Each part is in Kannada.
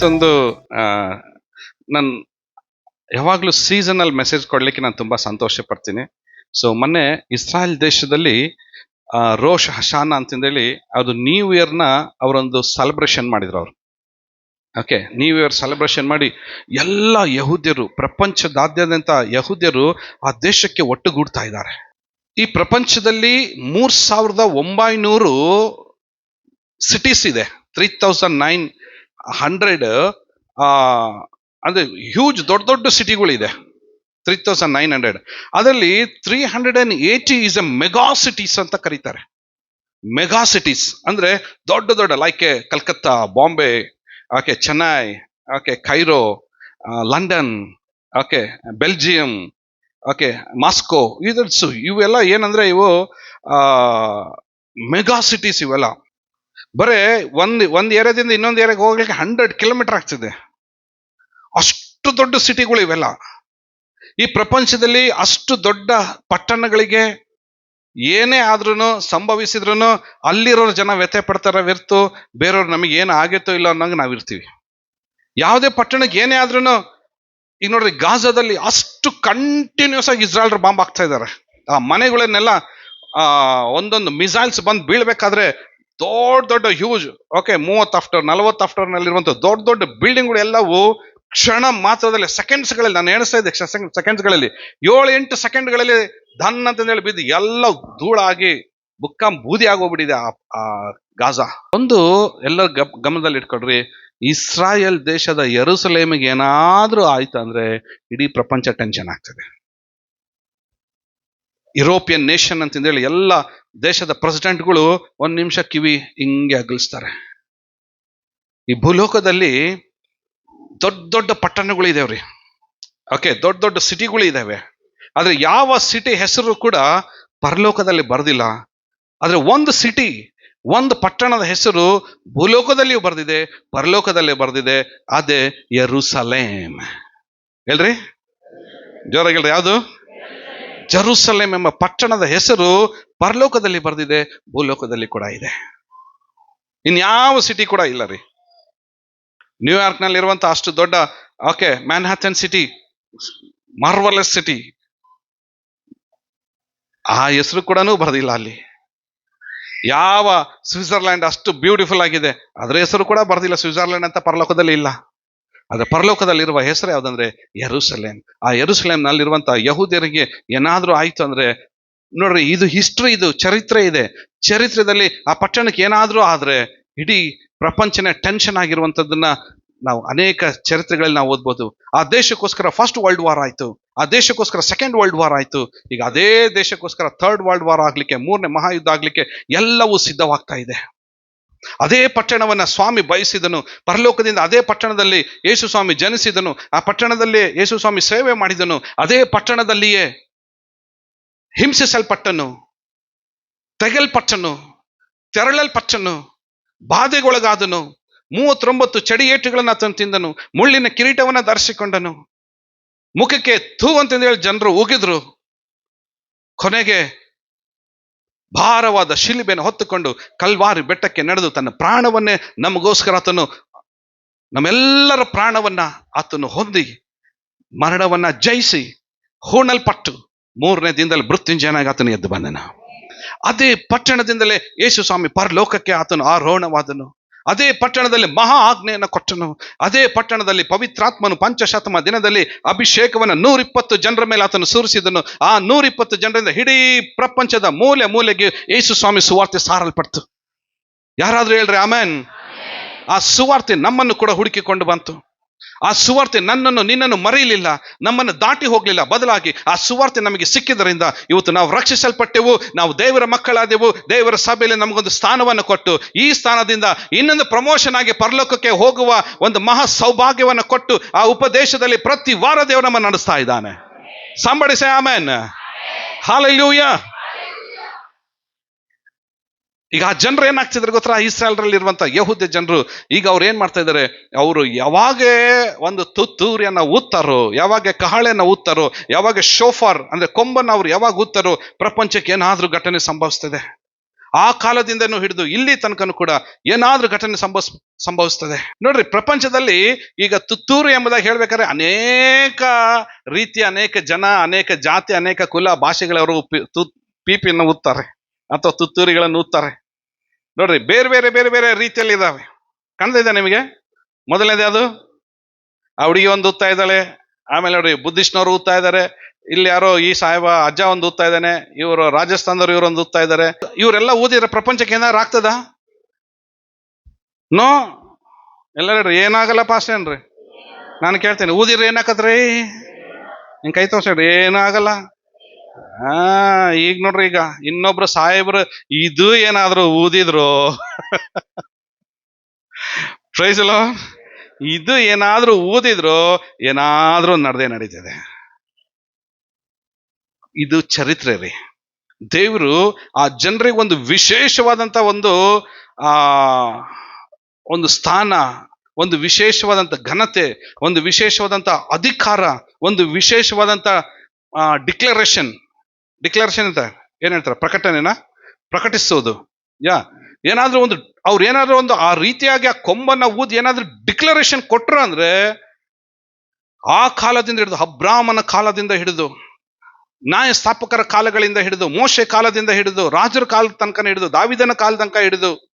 ಇವತ್ತೊಂದು ನನ್ನ ಯಾವಾಗಲೂ ಸೀಸನಲ್ ಮೆಸೇಜ್ ಕೊಡ್ಲಿಕ್ಕೆ ನಾನು ತುಂಬಾ ಸಂತೋಷ ಪಡ್ತೀನಿ ಸೊ ಮೊನ್ನೆ ಇಸ್ರಾಯೇಲ್ ದೇಶದಲ್ಲಿ ರೋಷ್ ಹಶಾನ ಅಂತಂದೇಳಿ ಅದು ನ್ಯೂ ಇಯರ್ನ ಅವರೊಂದು ಸೆಲೆಬ್ರೇಷನ್ ಮಾಡಿದ್ರು ಅವರು. ಓಕೆ ನ್ಯೂ ಇಯರ್ ಸೆಲೆಬ್ರೇಷನ್ ಮಾಡಿ ಎಲ್ಲ ಯಹೂದ್ಯರು, ಪ್ರಪಂಚದಾದ್ಯಂತ ಯಹೂದ್ಯರು ಆ ದೇಶಕ್ಕೆ ಒಟ್ಟುಗೂಡ್ತಾ ಇದ್ದಾರೆ. ಈ ಪ್ರಪಂಚದಲ್ಲಿ ಮೂರ್ ಸಾವಿರದ ಒಂಬೈನೂರು ಸಿಟೀಸ್ ಇದೆ. ತ್ರೀ ತೌಸಂಡ್ ನೈನ್ ಹಂಡ್ರೆಡ್ ಅಂದ್ರೆ ಹ್ಯೂಜ್ ದೊಡ್ಡ ದೊಡ್ಡ ಸಿಟಿಗಳಿದೆ ತ್ರೀ ತೌಸಂಡ್ ನೈನ್ ಹಂಡ್ರೆಡ್ ಅದರಲ್ಲಿ three hundred and eighty is a mega cities ಅಂತ ಕರೀತಾರೆ. ಮೆಗಾ ಸಿಟೀಸ್ ಅಂದ್ರೆ ದೊಡ್ಡ ದೊಡ್ಡ like Calcutta Bombay okay Chennai okay Cairo London okay Belgium okay Moscow ಇದರ್ಸು ಇವೆಲ್ಲ ಏನಂದ್ರೆ ಇವು ಮೆಗಾ ಸಿಟೀಸ್ ಇವೆಲ್ಲ. ಬರೇ ಒಂದು ಒಂದು ಏರಿಯಾದಿಂದ ಇನ್ನೊಂದು ಏರಿಯಾಗೆ ಹೋಗ್ಲಿಕ್ಕೆ ಹಂಡ್ರೆಡ್ ಕಿಲೋಮೀಟರ್ ಆಗ್ತಿದೆ. ಅಷ್ಟು ದೊಡ್ಡ ಸಿಟಿಗಳು ಇವೆಲ್ಲ. ಈ ಪ್ರಪಂಚದಲ್ಲಿ ಅಷ್ಟು ದೊಡ್ಡ ಪಟ್ಟಣಗಳಿಗೆ ಏನೇ ಆದ್ರೂ ಸಂಭವಿಸಿದ್ರು ಅಲ್ಲಿರೋ ಜನ ವ್ಯಥೆ ಪಡ್ತಾರ ವ್ಯರ್ತು ಬೇರೆಯವ್ರು ನಮಗೆ ಏನು ಆಗೈತೋ ಇಲ್ಲ ಅನ್ನೋಂಗೆ ನಾವಿರ್ತೀವಿ ಯಾವುದೇ ಪಟ್ಟಣಕ್ಕೆ ಏನೇ ಆದ್ರೂ ಈಗ ನೋಡ್ರಿ ಗಾಜಾದಲ್ಲಿ ಅಷ್ಟು ಕಂಟಿನ್ಯೂಸ್ ಆಗಿ ಇಸ್ರಾಯಲ್ರು ಬಾಂಬ್ ಹಾಕ್ತಾ ಇದ್ದಾರೆ ಆ ಮನೆಗಳನ್ನೆಲ್ಲ ಒಂದೊಂದು ಮಿಸೈಲ್ಸ್ ಬಂದು ಬೀಳ್ಬೇಕಾದ್ರೆ ದೊಡ್ಡ ದೊಡ್ಡ ಹ್ಯೂಜ್ ಓಕೆ ಮೂವತ್ತು ಆಫ್ಟರ್ ನಲವತ್ತು ಆಫ್ಟರ್ನಲ್ಲಿರುವಂಥ ದೊಡ್ಡ ದೊಡ್ಡ ಬಿಲ್ಡಿಂಗ್ಗಳು ಎಲ್ಲವೂ ಕ್ಷಣ ಮಾತ್ರದಲ್ಲಿ ಸೆಕೆಂಡ್ಸ್ಗಳಲ್ಲಿ ನಾನು ಎಣಿಸ್ತಾ ಇದ್ದೆ ಸೆಕೆಂಡ್ಸ್ಗಳಲ್ಲಿ ಏಳು ಎಂಟು ಸೆಕೆಂಡ್ಗಳಲ್ಲಿ ಧನ್ ಅಂತಂದೇಳಿ ಬಿದ್ದು ಎಲ್ಲ ಧೂಳಾಗಿ ಬುಕ್ಕ ಬೂದಿ ಆಗೋಗ್ಬಿಟ್ಟಿದೆ ಆ ಗಾಜಾ. ಒಂದು ಎಲ್ಲ ಗಪ್ ಗಮನದಲ್ಲಿ ಇಟ್ಕೊಳ್ರಿ ಇಸ್ರಾಯೇಲ್ ದೇಶದ ಯರುಸಲೇಮಿಗೆ ಏನಾದರೂ ಆಯ್ತು ಅಂದ್ರೆ ಇಡೀ ಪ್ರಪಂಚ ಟೆನ್ಷನ್ ಆಗ್ತದೆ. ಯುರೋಪಿಯನ್ ನೇಷನ್ ಅಂತಂದೇಳಿ ಎಲ್ಲ ದೇಶದ ಪ್ರೆಸಿಡೆಂಟ್ಗಳು ಒಂದು ನಿಮಿಷ ಕಿವಿ ಹಿಂಗೆ ಅಗಲಿಸ್ತಾರೆ. ಈ ಭೂಲೋಕದಲ್ಲಿ ದೊಡ್ಡ ದೊಡ್ಡ ಪಟ್ಟಣಗಳು ಇದಾವ್ರಿ. ಓಕೆ, ದೊಡ್ಡ ದೊಡ್ಡ ಸಿಟಿಗಳು ಇದಾವೆ. ಆದ್ರೆ ಯಾವ ಸಿಟಿ ಹೆಸರು ಕೂಡ ಪರಲೋಕದಲ್ಲಿ ಬರ್ದಿಲ್ಲ. ಆದರೆ ಒಂದು ಸಿಟಿ, ಒಂದು ಪಟ್ಟಣದ ಹೆಸರು ಭೂಲೋಕದಲ್ಲಿಯೂ ಬರ್ದಿದೆ, ಪರಲೋಕದಲ್ಲಿ ಬರ್ದಿದೆ, ಅದೇ ಯರುಸಲೇಮ್. ಹೇಳ್ರಿ? ಜೋರಾಗಿ ಹೇಳ್ರಿ, ಯಾವುದು? ಜರುಸಲೇಮ್ ಎಂಬ ಪಟ್ಟಣದ ಹೆಸರು ಪರಲೋಕದಲ್ಲಿ ಬರೆದಿದೆ, ಭೂಲೋಕದಲ್ಲಿ ಕೂಡ ಇದೆ. ಇನ್ಯಾವ ಸಿಟಿ ಕೂಡ ಇಲ್ಲ ರೀ. ನ್ಯೂಯಾರ್ಕ್ನಲ್ಲಿ ಅಷ್ಟು ದೊಡ್ಡ okay Manhattan city marvellous city ಆ ಹೆಸರು ಕೂಡ ಬರೆದಿಲ್ಲ ಅಲ್ಲಿ. ಯಾವ ಸ್ವಿಟ್ಜರ್ಲ್ಯಾಂಡ್ ಅಷ್ಟು ಬ್ಯೂಟಿಫುಲ್ ಆಗಿದೆ, ಅದರ ಹೆಸರು ಕೂಡ ಬರ್ದಿಲ್ಲ ಸ್ವಿಟ್ಜರ್ಲ್ಯಾಂಡ್ ಅಂತ ಪರಲೋಕದಲ್ಲಿ ಇಲ್ಲ. ಆದ್ರೆ ಪರಲೋಕದಲ್ಲಿರುವ ಹೆಸರು ಯಾವುದಂದ್ರೆ ಯರುಸಲೇಮ್. ಆ ಯರುಸಲೇಮ್ ನಲ್ಲಿರುವಂತ ಏನಾದರೂ ಆಯಿತು ಅಂದ್ರೆ, ನೋಡ್ರಿ, ಇದು ಹಿಸ್ಟ್ರಿ ಇದು ಚರಿತ್ರೆ ಇದೆ. ಚರಿತ್ರೆದಲ್ಲಿ ಆ ಪಟ್ಟಣಕ್ಕೆ ಏನಾದರೂ ಆದರೆ ಇಡೀ ಪ್ರಪಂಚನೇ ಟೆನ್ಷನ್ ಆಗಿರುವಂಥದ್ದನ್ನ ನಾವು ಅನೇಕ ಚರಿತ್ರೆಗಳಲ್ಲಿ ನಾವು ಓದ್ಬೋದು. ಆ ದೇಶಕ್ಕೋಸ್ಕರ ಫಸ್ಟ್ ವರ್ಲ್ಡ್ ವಾರ್ ಆಯಿತು. ಆ ದೇಶಕ್ಕೋಸ್ಕರ ಸೆಕೆಂಡ್ ವರ್ಲ್ಡ್ ವಾರ್ ಆಯಿತು. ಈಗ ಅದೇ ದೇಶಕ್ಕೋಸ್ಕರ ಥರ್ಡ್ ವರ್ಲ್ಡ್ ವಾರ್ ಆಗಲಿಕ್ಕೆ, ಮೂರನೇ ಮಹಾಯುದ್ಧ ಆಗಲಿಕ್ಕೆ ಎಲ್ಲವೂ ಸಿದ್ಧವಾಗ್ತಾ ಇದೆ. ಅದೇ ಪಟ್ಟಣವನ್ನ ಸ್ವಾಮಿ ಬಯಸಿದನು. ಪರಲೋಕದಿಂದ ಅದೇ ಪಟ್ಟಣದಲ್ಲಿ ಯೇಸು ಸ್ವಾಮಿ ಜನಿಸಿದನು. ಆ ಪಟ್ಟಣದಲ್ಲಿ ಯೇಸು ಸ್ವಾಮಿ ಸೇವೆ ಮಾಡಿದನು. ಅದೇ ಪಟ್ಟಣದಲ್ಲಿಯೇ ಹಿಂಸಿಸಲ್ಪಟ್ಟನು. ತೆಗೆಲ್ಪಟ್ಟನು ತೆರಳಲ್ಪಟ್ಟನು. ಬಾಧೆಗೊಳಗಾದನು. ಮೂವತ್ತೊಂಬತ್ತು ಚಡಿಯೇಟುಗಳನ್ನು ಆತನು ತಿಂದನು. ಮುಳ್ಳಿನ ಕಿರೀಟವನ್ನ ಧರಿಸಿಕೊಂಡನು. ಮುಖಕ್ಕೆ ಥೂ ಅಂತಂದೇಳಿ ಜನರು ಉಗಿದ್ರು. ಕೊನೆಗೆ ಭಾರವಾದ ಶಿಲುಬೆಯನ್ನು ಹೊತ್ತುಕೊಂಡು ಕಲ್ವಾರಿ ಬೆಟ್ಟಕ್ಕೆ ನಡೆದು ತನ್ನ ಪ್ರಾಣವನ್ನೇ ನಮಗೋಸ್ಕರ ಆತನು, ನಮ್ಮೆಲ್ಲರ ಪ್ರಾಣವನ್ನ ಆತನು ಹೊಂದಿ ಮರಣವನ್ನ ಜಯಿಸಿ ಹೂಣಲ್ಪಟ್ಟು ಮೂರನೇ ದಿನದಲ್ಲಿ ಮೃತ್ಯುಂಜಯನಾಗಿ ಆತನು ಎದ್ದು ಬಂದನು. ಅದೇ ಪಟ್ಟಣದಿಂದಲೇ ಯೇಸು ಸ್ವಾಮಿ ಪರಲೋಕಕ್ಕೆ ಆತನು ಆರೋಹಣವಾದನು. ಅದೇ ಪಟ್ಟಣದಲ್ಲಿ ಮಹಾ ಆಜ್ಞೆಯನ್ನು ಕೊಟ್ಟನು. ಅದೇ ಪಟ್ಟಣದಲ್ಲಿ ಪವಿತ್ರಾತ್ಮನು ಪಂಚಶತಮ ದಿನದಲ್ಲಿ ಅಭಿಷೇಕವನ್ನು ನೂರಿಪ್ಪತ್ತು ಜನರ ಮೇಲೆ ಆತನು ಸುರಿಸಿದನು. ಆ ನೂರಿಪ್ಪತ್ತು ಜನರಿಂದ ಇಡೀ ಪ್ರಪಂಚದ ಮೂಲೆ ಮೂಲೆಗೆ ಯೇಸು ಸ್ವಾಮಿ ಸುವಾರ್ತೆ ಸಾರಲ್ಪಡ್ತು. ಯಾರಾದರೂ ಹೇಳ್ರಿ, ಆಮೇನ್. ಆ ಸುವಾರ್ತೆ ನಮ್ಮನ್ನು ಕೂಡ ಹುಡುಕಿಕೊಂಡು ಬಂತು. ಆ ಸುವಾರ್ತೆ ನನ್ನನ್ನು ನಿನ್ನನ್ನು ಮರೆಯಲಿಲ್ಲ, ನಮ್ಮನ್ನು ದಾಟಿ ಹೋಗಲಿಲ್ಲ. ಬದಲಾಗಿ ಆ ಸುವಾರ್ತೆ ನಮಗೆ ಸಿಕ್ಕಿದ್ದರಿಂದ ಇವತ್ತು ನಾವು ರಕ್ಷಿಸಲ್ಪಟ್ಟೆವು, ನಾವು ದೇವರ ಮಕ್ಕಳಾದೆವು, ದೇವರ ಸಭೆಯಲ್ಲಿ ನಮಗೊಂದು ಸ್ಥಾನವನ್ನು ಕೊಟ್ಟು, ಈ ಸ್ಥಾನದಿಂದ ಇನ್ನೊಂದು ಪ್ರಮೋಷನ್ ಆಗಿ ಪರಲೋಕಕ್ಕೆ ಹೋಗುವ ಒಂದು ಮಹಾ ಸೌಭಾಗ್ಯವನ್ನು ಕೊಟ್ಟು ಆ ಉಪದೇಶದಲ್ಲಿ ಪ್ರತಿ ವಾರ ದೇವರು ನಮ್ಮನ್ನು ನಡೆಸ್ತಾ ಇದ್ದಾನೆ. ಸಂಬಡಿಸೆ ಆಮೇನ್ ಹಾಲೆಲೂಯ ಈಗ ಆ ಜನರು ಏನಾಗ್ತಿದ್ರು ಗೊತ್ತಾ? ಇಸ್ರಾಯಲ್ರಲ್ಲಿ ಇರುವಂತ ಯಹುದ್ಯ ಜನರು. ಈಗ ಅವ್ರು ಏನ್ ಮಾಡ್ತಾ ಇದ್ದಾರೆ ಅವರು ಯಾವಾಗ ಒಂದು ತುತ್ತೂರಿಯನ್ನ ಊದ್ತಾರೋ, ಯಾವಾಗ ಕಹಳೆಯನ್ನ ಊದ್ತಾರೋ, ಯಾವಾಗ ಶೋಫಾರ್ ಅಂದ್ರೆ ಕೊಂಬನ್ನ ಅವ್ರು ಯಾವಾಗ ಊದ್ತಾರೋ, ಪ್ರಪಂಚಕ್ಕೆ ಏನಾದ್ರೂ ಘಟನೆ ಸಂಭವಿಸ್ತದೆ. ಆ ಕಾಲದಿಂದನೂ ಹಿಡಿದು ಇಲ್ಲಿ ತನಕನೂ ಕೂಡ ಏನಾದ್ರೂ ಘಟನೆ ಸಂಭವಿಸ್, ಸಂಭವಿಸ್ತದೆ. ನೋಡ್ರಿ, ಪ್ರಪಂಚದಲ್ಲಿ ಈಗ ತುತ್ತೂರು ಎಂಬುದಾಗಿ ಹೇಳ್ಬೇಕಾದ್ರೆ ಅನೇಕ ರೀತಿಯ, ಅನೇಕ ಜನ, ಅನೇಕ ಜಾತಿ, ಅನೇಕ ಕುಲ, ಭಾಷೆಗಳವರು ಪೀಪಿಯನ್ನು ಊದ್ತಾರೆ. ಅಥವಾ ತುತ್ತೂರಿಗಳನ್ನು ಊದ್ತಾರೆ. ನೋಡ್ರಿ ಬೇರೆ ಬೇರೆ ಬೇರೆ ಬೇರೆ ರೀತಿಯಲ್ಲಿ ಇದಾವೆ ಕಾಣ್ತಿದೆ ನಿಮಗೆ? ಮೊದಲನೇದು ಅದು ಆ ಹುಡುಗಿ ಒಂದು ಊದ್ತಾ ಇದ್ದಾಳೆ. ಆಮೇಲೆ ನೋಡ್ರಿ ಬುದ್ಧಿಸ್ಟ್ನವ್ರು ಊದ್ತಾ ಇದ್ದಾರೆ. ಇಲ್ಲಿ ಯಾರೋ ಈ ಸಾಹೇಬ, ಅಜ್ಜ ಒಂದು ಊದ್ತಾ ಇದ್ದಾನೆ. ಇವರು ರಾಜಸ್ಥಾನದವರು ಇವರು ಒಂದು ಊದ್ತಾ ಇದ್ದಾರೆ. ಇವರೆಲ್ಲ ಊದಿದ್ರೆ ಪ್ರಪಂಚಕ್ಕೆ ಏನಾದ್ರು ಆಗ್ತದ? ನೋ? ಎಲ್ಲ ಹೇಳ್ರಿ, ಏನಾಗಲ್ಲ ಪಾಸ್ ಏನ್ರಿ? ನಾನು ಕೇಳ್ತೇನೆ, ಊದಿದ್ರೆ ಏನಾಕತ್ರಿ? ಹಿಂಗೆ ಕೈ ತೋರ್ಸ್ರಿ ಏನಾಗಲ್ಲ. ಆ ಈಗ ನೋಡ್ರಿ ಈಗ ಇನ್ನೊಬ್ರು ಸಾಹೇಬ್ರು ಇದು ಏನಾದ್ರು ಊದಿದ್ರು. ಪ್ರೈಸಲ್ಲ ಇದು ಏನಾದ್ರೂ ಊದಿದ್ರು, ಏನಾದ್ರೂ ನಡೆದೇ ನಡೀತದೆ. ಇದು ಚರಿತ್ರೆ ರೀ. ದೇವರು ಆ ಜನರಿಗೆ ಒಂದು ವಿಶೇಷವಾದಂತ ಒಂದು, ಆ, ಒಂದು ಸ್ಥಾನ, ಒಂದು ವಿಶೇಷವಾದಂತ ಘನತೆ, ಒಂದು ವಿಶೇಷವಾದಂತ ಅಧಿಕಾರ, ಒಂದು ವಿಶೇಷವಾದಂತ ಡಿಕ್ಲರೇಷನ್ ಡಿಕ್ಲರೇಷನ್ ಅಂತ ಏನು ಹೇಳ್ತಾರೆ? ಪ್ರಕಟಣೆನ? ಪ್ರಕಟಿಸೋದು. ಯಾ? ಏನಾದ್ರೂ ಒಂದು, ಅವ್ರು ಏನಾದ್ರೂ ಒಂದು ಆ ರೀತಿಯಾಗಿ ಆ ಕೊಂಬನ್ನ ಊದಿ ಏನಾದ್ರೂ ಡಿಕ್ಲರೇಷನ್ ಕೊಟ್ಟರು ಅಂದ್ರೆ ಆ ಕಾಲದಿಂದ ಹಿಡಿದು, ಅಬ್ರಾಹ್ಮನ ಕಾಲದಿಂದ ಹಿಡಿದು, ನ್ಯಾಯಸ್ಥಾಪಕರ ಕಾಲಗಳಿಂದ ಹಿಡಿದು, ಮೋಶೆ ಕಾಲದಿಂದ ಹಿಡಿದು, ರಾಜರ ಕಾಲದ ತನಕ ಹಿಡಿದು, ದಾವಿದನ ಕಾಲದ ತನಕ ಹಿಡಿದು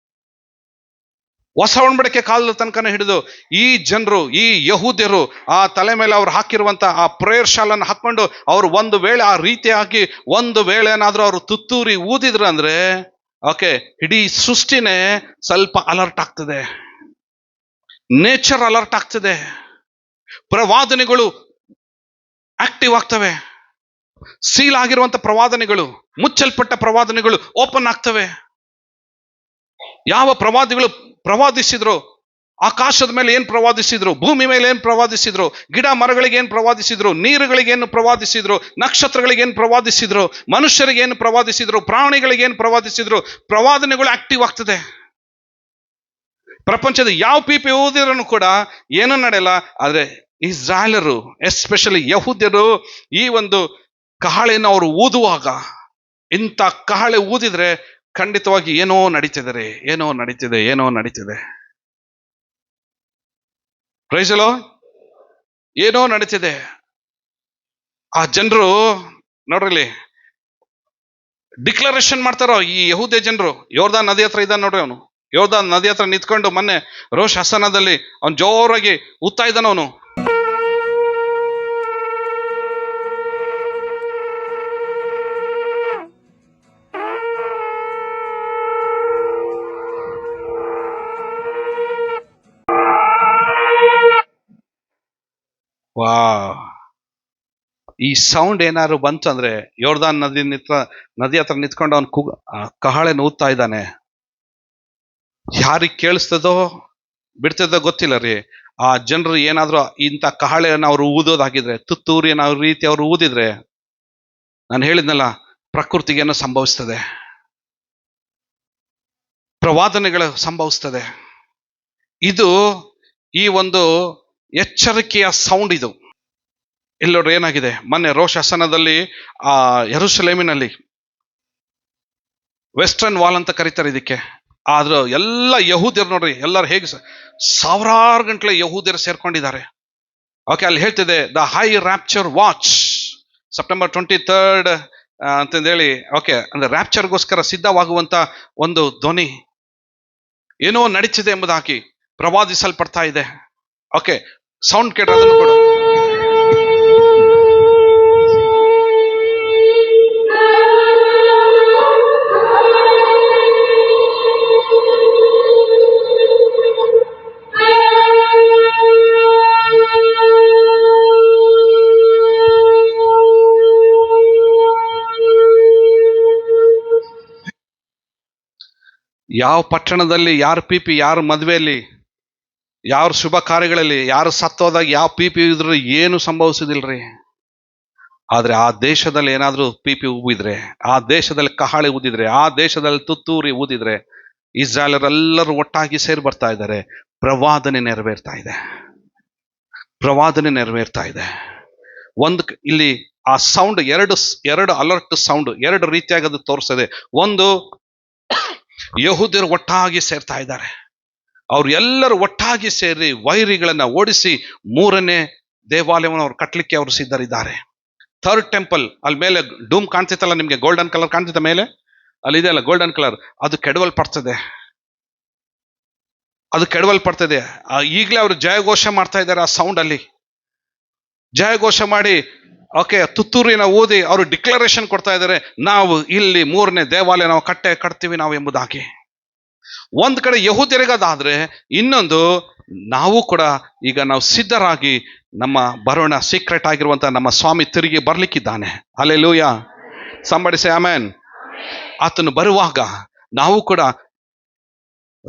ಹೊಸ ಒಣಬಡಿಕೆ ಕಾಲದ ತನಕ ಹಿಡಿದು ಈ ಜನರು, ಈ ಯಹೂದ್ಯರು ಆ ತಲೆ ಮೇಲೆ ಅವ್ರು ಹಾಕಿರುವಂತ ಆ ಪ್ರೇಯರ್ ಶಾಲನ್ನು ಹಾಕ್ಕೊಂಡು ಅವ್ರು ಒಂದು ವೇಳೆ ಆ ರೀತಿಯಾಗಿ ಒಂದು ವೇಳೆ ಏನಾದ್ರೂ ಅವರು ತುತ್ತೂರಿ ಊದಿದ್ರು ಅಂದ್ರೆ, ಓಕೆ, ಇಡೀ ಸೃಷ್ಟಿನೇ ಸ್ವಲ್ಪ ಅಲರ್ಟ್ ಆಗ್ತದೆ. ನೇಚರ್ ಅಲರ್ಟ್ ಆಗ್ತದೆ. ಪ್ರವಾದನೆಗಳು ಆಕ್ಟಿವ್ ಆಗ್ತವೆ. ಸೀಲ್ ಆಗಿರುವಂತ ಪ್ರವಾದನೆಗಳು, ಮುಚ್ಚಲ್ಪಟ್ಟ ಪ್ರವಾದನೆಗಳು ಓಪನ್ ಆಗ್ತವೆ. ಯಾವ ಪ್ರವಾದಿಗಳು ಪ್ರವಾದಿಸಿದ್ರು? ಆಕಾಶದ ಮೇಲೆ ಏನ್ ಪ್ರವಾದಿಸಿದ್ರು? ಭೂಮಿ ಮೇಲೆ ಏನ್ ಪ್ರವಾದಿಸಿದ್ರು? ಗಿಡ ಮರಗಳಿಗೆ ಏನ್ ಪ್ರವಾದಿಸಿದ್ರು? ನೀರುಗಳಿಗೆ ಏನು ಪ್ರವಾದಿಸಿದ್ರು? ನಕ್ಷತ್ರಗಳಿಗೆ ಏನ್ ಪ್ರವಾದಿಸಿದ್ರು? ಮನುಷ್ಯರಿಗೆ ಏನು ಪ್ರವಾದಿಸಿದ್ರು? ಪ್ರಾಣಿಗಳಿಗೆ ಏನು ಪ್ರವಾದಿಸಿದ್ರು? ಪ್ರವಾದನೆಗಳು ಆಕ್ಟಿವ್ ಆಗ್ತದೆ. ಪ್ರಪಂಚದ ಯಾವ ಪೀಪಿ ಓದಿದ್ರು ಕೂಡ ಏನೂ ನಡೆಯಲ್ಲ. ಆದ್ರೆ ಇಸ್ರಾಯ್ಲರು ಎಸ್ಪೆಷಲಿ ಯಹೂದ್ಯರು, ಈ ಒಂದು ಕಹಳೆಯನ್ನು ಅವರು ಊದುವಾಗ ಇಂಥ ಕಹಳೆ ಊದಿದ್ರೆ ಖಂಡಿತವಾಗಿ ಏನೋ ನಡೀತಿದೆ ಏನೋ ನಡೀತಿದೆ ಏನೋ ನಡೀತಿದೆ. ಪ್ರೈಸಲೋ ಏನೋ ನಡೀತಿದೆ. ಆ ಜನರು ನೋಡ್ರಿ ಡಿಕ್ಲರೇಷನ್ ಮಾಡ್ತಾರೋ ಈ ಯಹೂದೆ ಜನರು. ಯೋರ್ದಾನ್ ನದಿ ಹತ್ರ ಇದ್ದಾನೆ ನೋಡ್ರಿ ಅವನು. ಯೋರ್ದಾನ್ ನದಿ ಹತ್ರ ನಿಂತ್ಕೊಂಡು ಮೊನ್ನೆ ರೋಷ್ ಹಸನದಲ್ಲಿ ಅವ್ನು ಜೋರಾಗಿ ಉತ್ತಾ ಇದ್ದಾನ ಅವನು. ವಾ ಈ ಸೌಂಡ್ ಏನಾದ್ರು ಬಂತು ಅಂದ್ರೆ ಯೋರ್ದಾನ್ ನದಿ ನಿತ್ರ, ನದಿ ಹತ್ರ ನಿಂತ್ಕೊಂಡು ಅವನು ಕು ಕಹಳೆ ನೂತಾ ಇದ್ದಾನೆ. ಯಾರಿಗೆ ಕೇಳಿಸ್ತದೋ, ಬಿಡ್ತದೋ ಗೊತ್ತಿಲ್ಲ ರೀ. ಆ ಜನರು ಏನಾದ್ರು ಇಂಥ ಕಹಳೆಯನ್ನು ಅವರು ಊದೋದಾಗಿದ್ರೆ ತುತ್ತೂರಿನ ರೀತಿ ಅವರು ಊದಿದ್ರೆ, ನಾನು ಹೇಳಿದ್ನಲ್ಲ, ಪ್ರಕೃತಿಗೇನೋ ಸಂಭವಿಸ್ತದೆ. ಪ್ರವಾದನೆಗಳು ಸಂಭವಿಸ್ತದೆ. ಇದು ಈ ಒಂದು ಎಚ್ಚರಿಕೆಯ ಸೌಂಡ್ ಇದು. ಇಲ್ಲಿ ನೋಡ್ರಿ ಏನಾಗಿದೆ? ಮೊನ್ನೆ ರೋಶಾಸನದಲ್ಲಿ ಆ, ಯರುಸಲೇಮಿನಲ್ಲಿ ವೆಸ್ಟರ್ನ್ ವಾಲ್ ಅಂತ ಕರೀತಾರೆ ಇದಕ್ಕೆ. ಆದ್ರೂ ಎಲ್ಲ ಯಹೂದ್ಯರು ನೋಡ್ರಿ, ಎಲ್ಲರೂ ಹೇಗೆ ಸಾವಿರಾರು ಗಂಟ್ಲೆ ಯಹೂದ್ಯರು ಸೇರ್ಕೊಂಡಿದ್ದಾರೆ. ಓಕೆ ಅಲ್ಲಿ ಹೇಳ್ತಿದೆ the high rapture watch September twenty third ಅಂತಂದೇಳಿ ಓಕೆ ಅಂದ್ರೆ ರ್ಯಾಪ್ಚರ್ಗೋಸ್ಕರ ಸಿದ್ಧವಾಗುವಂತ ಒಂದು ಧ್ವನಿ ಏನೋ ನಡೀತಿದೆ ಎಂಬುದಾಗಿ ಪ್ರವಾದಿಸಲ್ಪಡ್ತಾ ಇದೆ. ಓಕೆ ಸೌಂಡ್ ಕೇಳ್ರೆ ಅದನ್ನು ಕೂಡ. ಯಾವ ಪಟ್ಟಣದಲ್ಲಿ ಯಾರ ಪಿಪಿ ಯಾರ ಮದುವೆಯಲ್ಲಿ? ಯಾರ ಶುಭ ಕಾರ್ಯಗಳಲ್ಲಿ, ಯಾರು ಸತ್ತೋದಾಗ ಯಾವ ಪಿ ಪಿ ಇದ್ರೂ ಏನು ಸಂಭವಿಸುದಿಲ್ರಿ ಆದ್ರೆ ಆ ದೇಶದಲ್ಲಿ ಏನಾದ್ರೂ ಪಿ ಊದಿದ್ರೆ ಆ ದೇಶದಲ್ಲಿ ಕಹಾಳಿ ಊದಿದ್ರೆ ಆ ದೇಶದಲ್ಲಿ ತುತ್ತೂರಿ ಊದಿದ್ರೆ ಇಸ್ರಾಯಲರೆಲ್ಲರೂ ಒಟ್ಟಾಗಿ ಸೇರಿ ಬರ್ತಾ ಇದ್ದಾರೆ. ಪ್ರವಾದನೆ ನೆರವೇರ್ತಾ ಇದೆ. ಪ್ರವಾದನೆ ನೆರವೇರ್ತಾ ಇದೆ. ಒಂದು ಇಲ್ಲಿ ಆ ಸೌಂಡ್ ಎರಡು ಎರಡು ಅಲರ್ಟ್ ಸೌಂಡ್ ಎರಡು ರೀತಿಯಾಗಿ ಅದು ತೋರಿಸ್ತದೆ. ಒಂದು, ಯಹೂದ್ಯರು ಒಟ್ಟಾಗಿ ಸೇರ್ತಾ ಇದ್ದಾರೆ. ಅವ್ರು ಎಲ್ಲರೂ ಒಟ್ಟಾಗಿ ಸೇರಿ ವೈರಿಗಳನ್ನು ಓಡಿಸಿ ಮೂರನೇ ದೇವಾಲಯವನ್ನು ಅವ್ರು ಕಟ್ಟಲಿಕ್ಕೆ ಅವರು ಸಿದ್ಧರಿದ್ದಾರೆ. ಥರ್ಡ್ ಟೆಂಪಲ್ ಅಲ್ಲಿ ಮೇಲೆ ಡೂಮ್ ಕಾಣ್ತಿತ್ತಲ್ಲ ನಿಮಗೆ, ಗೋಲ್ಡನ್ ಕಲರ್ ಕಾಣ್ತಿತ್ತ ಮೇಲೆ? ಅಲ್ಲಿ ಇದೆಯಲ್ಲ ಗೋಲ್ಡನ್ ಕಲರ್. ಅದು ಕೆಡವಲ್ಪಡ್ತದೆ ಅದು ಕೆಡವಲ್ ಪಡ್ತದೆ. ಈಗಲೇ ಅವರು ಜಯಘೋಷ ಮಾಡ್ತಾ ಇದ್ದಾರೆ ಆ ಸೌಂಡ್ ಅಲ್ಲಿ. ಜಯಘೋಷ ಮಾಡಿ, ಓಕೆ, ತುತ್ತೂರಿನ ಓದಿ ಅವರು ಡಿಕ್ಲರೇಷನ್ ಕೊಡ್ತಾ ಇದ್ದಾರೆ, ನಾವು ಇಲ್ಲಿ ಮೂರನೇ ದೇವಾಲಯ ನಾವು ಕಟ್ಟೆ ಕಟ್ತೀವಿ ನಾವು ಎಂಬುದಾಗಿ ಒಂದ್ ಕಡೆ ಯಹೂದ್ಯರಿಗದಾದ್ರೆ ಇನ್ನೊಂದು ನಾವು ಕೂಡ ಈಗ ನಾವು ಸಿದ್ಧರಾಗಿ ನಮ್ಮ ಬರೋಣ ಸೀಕ್ರೆಟ್ ಆಗಿರುವಂತ ನಮ್ಮ ಸ್ವಾಮಿ ತಿರುಗಿ ಬರ್ಲಿಕ್ಕಿದ್ದಾನೆ. ಅಲ್ಲೇ ಲೂಯ ಸಂಬಡಿಸಿ ಆಮೇನ್ ಆತನು ಬರುವಾಗ ನಾವು ಕೂಡ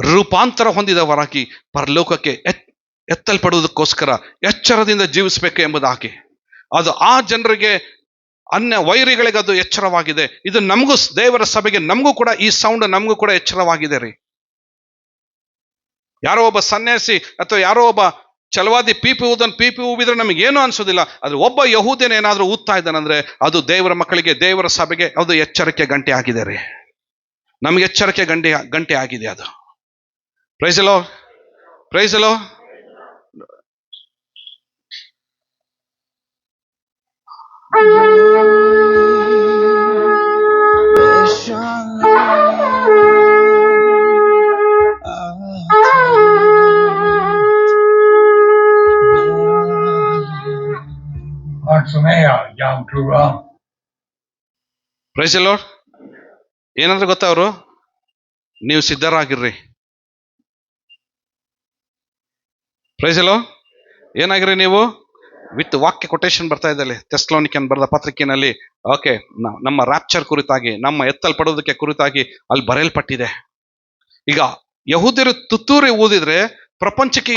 ರೂಪಾಂತರ ಹೊಂದಿದವರಾಗಿ ಪರಲೋಕಕ್ಕೆ ಎತ್, ಎತ್ತಲ್ಪಡುವುದಕ್ಕೋಸ್ಕರ ಎಚ್ಚರದಿಂದ ಜೀವಿಸಬೇಕು ಎಂಬುದಾಗಿ. ಅದು ಆ ಜನರಿಗೆ, ಅನ್ಯ ವೈರಿಗಳಿಗೆ ಅದು ಎಚ್ಚರವಾಗಿದೆ. ಇದು ನಮಗೂ ದೇವರ ಸಭೆಗೆ ನಮಗೂ ಕೂಡ ಈ ಸೌಂಡ್ ನಮಗೂ ಕೂಡ ಎಚ್ಚರವಾಗಿದೆ ರೀ. ಯಾರೋ ಒಬ್ಬ ಸನ್ಯಾಸಿ ಅಥವಾ ಯಾರೋ ಒಬ್ಬ ಛಲವಾದಿ ಪೀಪಿ ಊದನ್ ಪೀಪಿ ಹೂವಿದ್ರೆ ನಮಗೆ ಏನು ಅನ್ಸೋದಿಲ್ಲ, ಆದ್ರೆ ಒಬ್ಬ ಯಹೂದಿನ ಏನಾದರೂ ಊದ್ತಾ ಇದ್ದಾನಂದ್ರೆ ಅದು ದೇವರ ಮಕ್ಕಳಿಗೆ, ದೇವರ ಸಭೆಗೆ ಅದು ಎಚ್ಚರಿಕೆ ಗಂಟೆ ಆಗಿದೆ ರೀ. ನಮ್ಗೆ ಎಚ್ಚರಿಕೆ ಗಂಟೆ ಗಂಟೆ ಆಗಿದೆ ಅದು. ಪ್ರೈಸ್ ಅಲೋ ಪ್ರೈಸ್ ಅಲೋ ಪ್ರೈಸಲೋ ಏನಂದ್ರೆ ಗೊತ್ತಾ ಅವರು? ನೀವು ಸಿದ್ಧರಾಗಿರ್ರಿ. ಪ್ರೈಸಲೋ ಏನಾಗಿರಿ ನೀವು? ವಿತ್ ವಾಕ್ಯ ಕೊಟೇಶನ್ ಬರ್ತಾ ಇದ್ದಲ್ಲಿ. ತೆಸ್ಲೋನಿಕನ್ ಬರೆದ ಪತ್ರಿಕೆನಲ್ಲಿ. ಓಕೆ ನಮ್ಮ ರ್ಯಾಪ್ಚರ್ ಕುರಿತಾಗಿ ನಮ್ಮ ಎತ್ತಲ್ಪಡೋದಕ್ಕೆ ಕುರಿತಾಗಿ ಅಲ್ಲಿ ಬರೆಯಲ್ಪಟ್ಟಿದೆ. ಈಗ ಯಹೂದಿರು ತುತ್ತೂರಿ ಊದಿದ್ರೆ ಪ್ರಪಂಚಕ್ಕೆ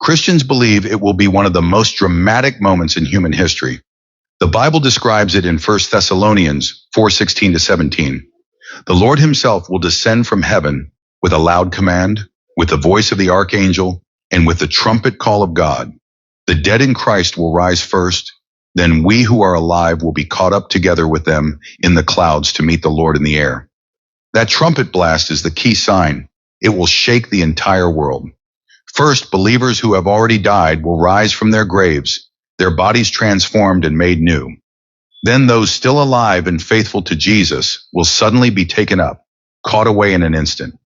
Christians believe it will be one of the most dramatic moments in human history. The Bible describes it in 1 Thessalonians 4:16 to 17. The Lord himself will descend from heaven with a loud command, with the voice of the archangel, and with the trumpet call of God. The dead in Christ will rise first, then we who are alive will be caught up together with them in the clouds to meet the Lord in the air. That trumpet blast is the key sign. It will shake the entire world. First, believers who have already died will rise from their graves, their bodies transformed and made new. Then those still alive and faithful to Jesus will suddenly be taken up, caught away in an instant.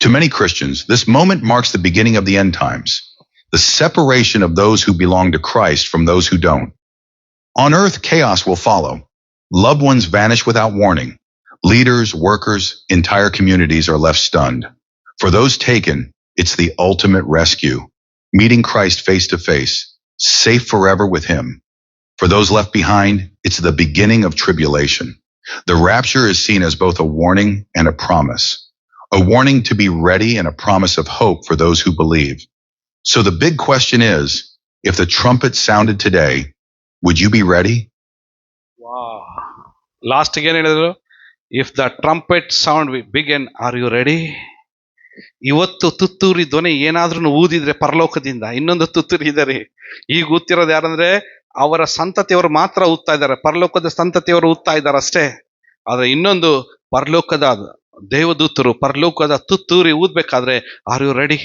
To many Christians, this moment marks the beginning of the end times, the separation of those who belong to Christ from those who don't. On earth, chaos will follow. Loved ones vanish without warning. Leaders, workers, entire communities are left stunned. For those taken, it's the ultimate rescue, meeting Christ face to face, safe forever with him. For those left behind, it's the beginning of tribulation. The rapture is seen as both a warning and a promise, a warning to be ready and a promise of hope for those who believe. So the big question is, if the trumpet sounded today, would you be ready? Wow. Last again, if the trumpet sound begin, are you ready? ಇವತ್ತು ತುತ್ತೂರಿ ಧ್ವನಿ ಏನಾದ್ರೂ ಊದಿದ್ರೆ ಪರಲೋಕದಿಂದ, ಇನ್ನೊಂದು ತುತ್ತೂರಿ ಇದ್ದಾರೆ ಈಗ ಊದ್ತಿರೋದು ಯಾರಂದ್ರೆ, ಅವರ ಸಂತತಿಯವರು ಮಾತ್ರ ಊದ್ತಾ ಇದ್ದಾರೆ, ಪರಲೋಕದ ಸಂತತಿಯವರು ಊದ್ತಾ ಇದ್ದಾರೆ ಅಷ್ಟೇ. ಆದ್ರೆ ಇನ್ನೊಂದು ಪರಲೋಕದ ದೇವದೂತರು, ಪರಲೋಕದ ತುತ್ತೂರಿ ಊದ್ಬೇಕಾದ್ರೆ, ಆರ್ ಯು ರೆಡಿ?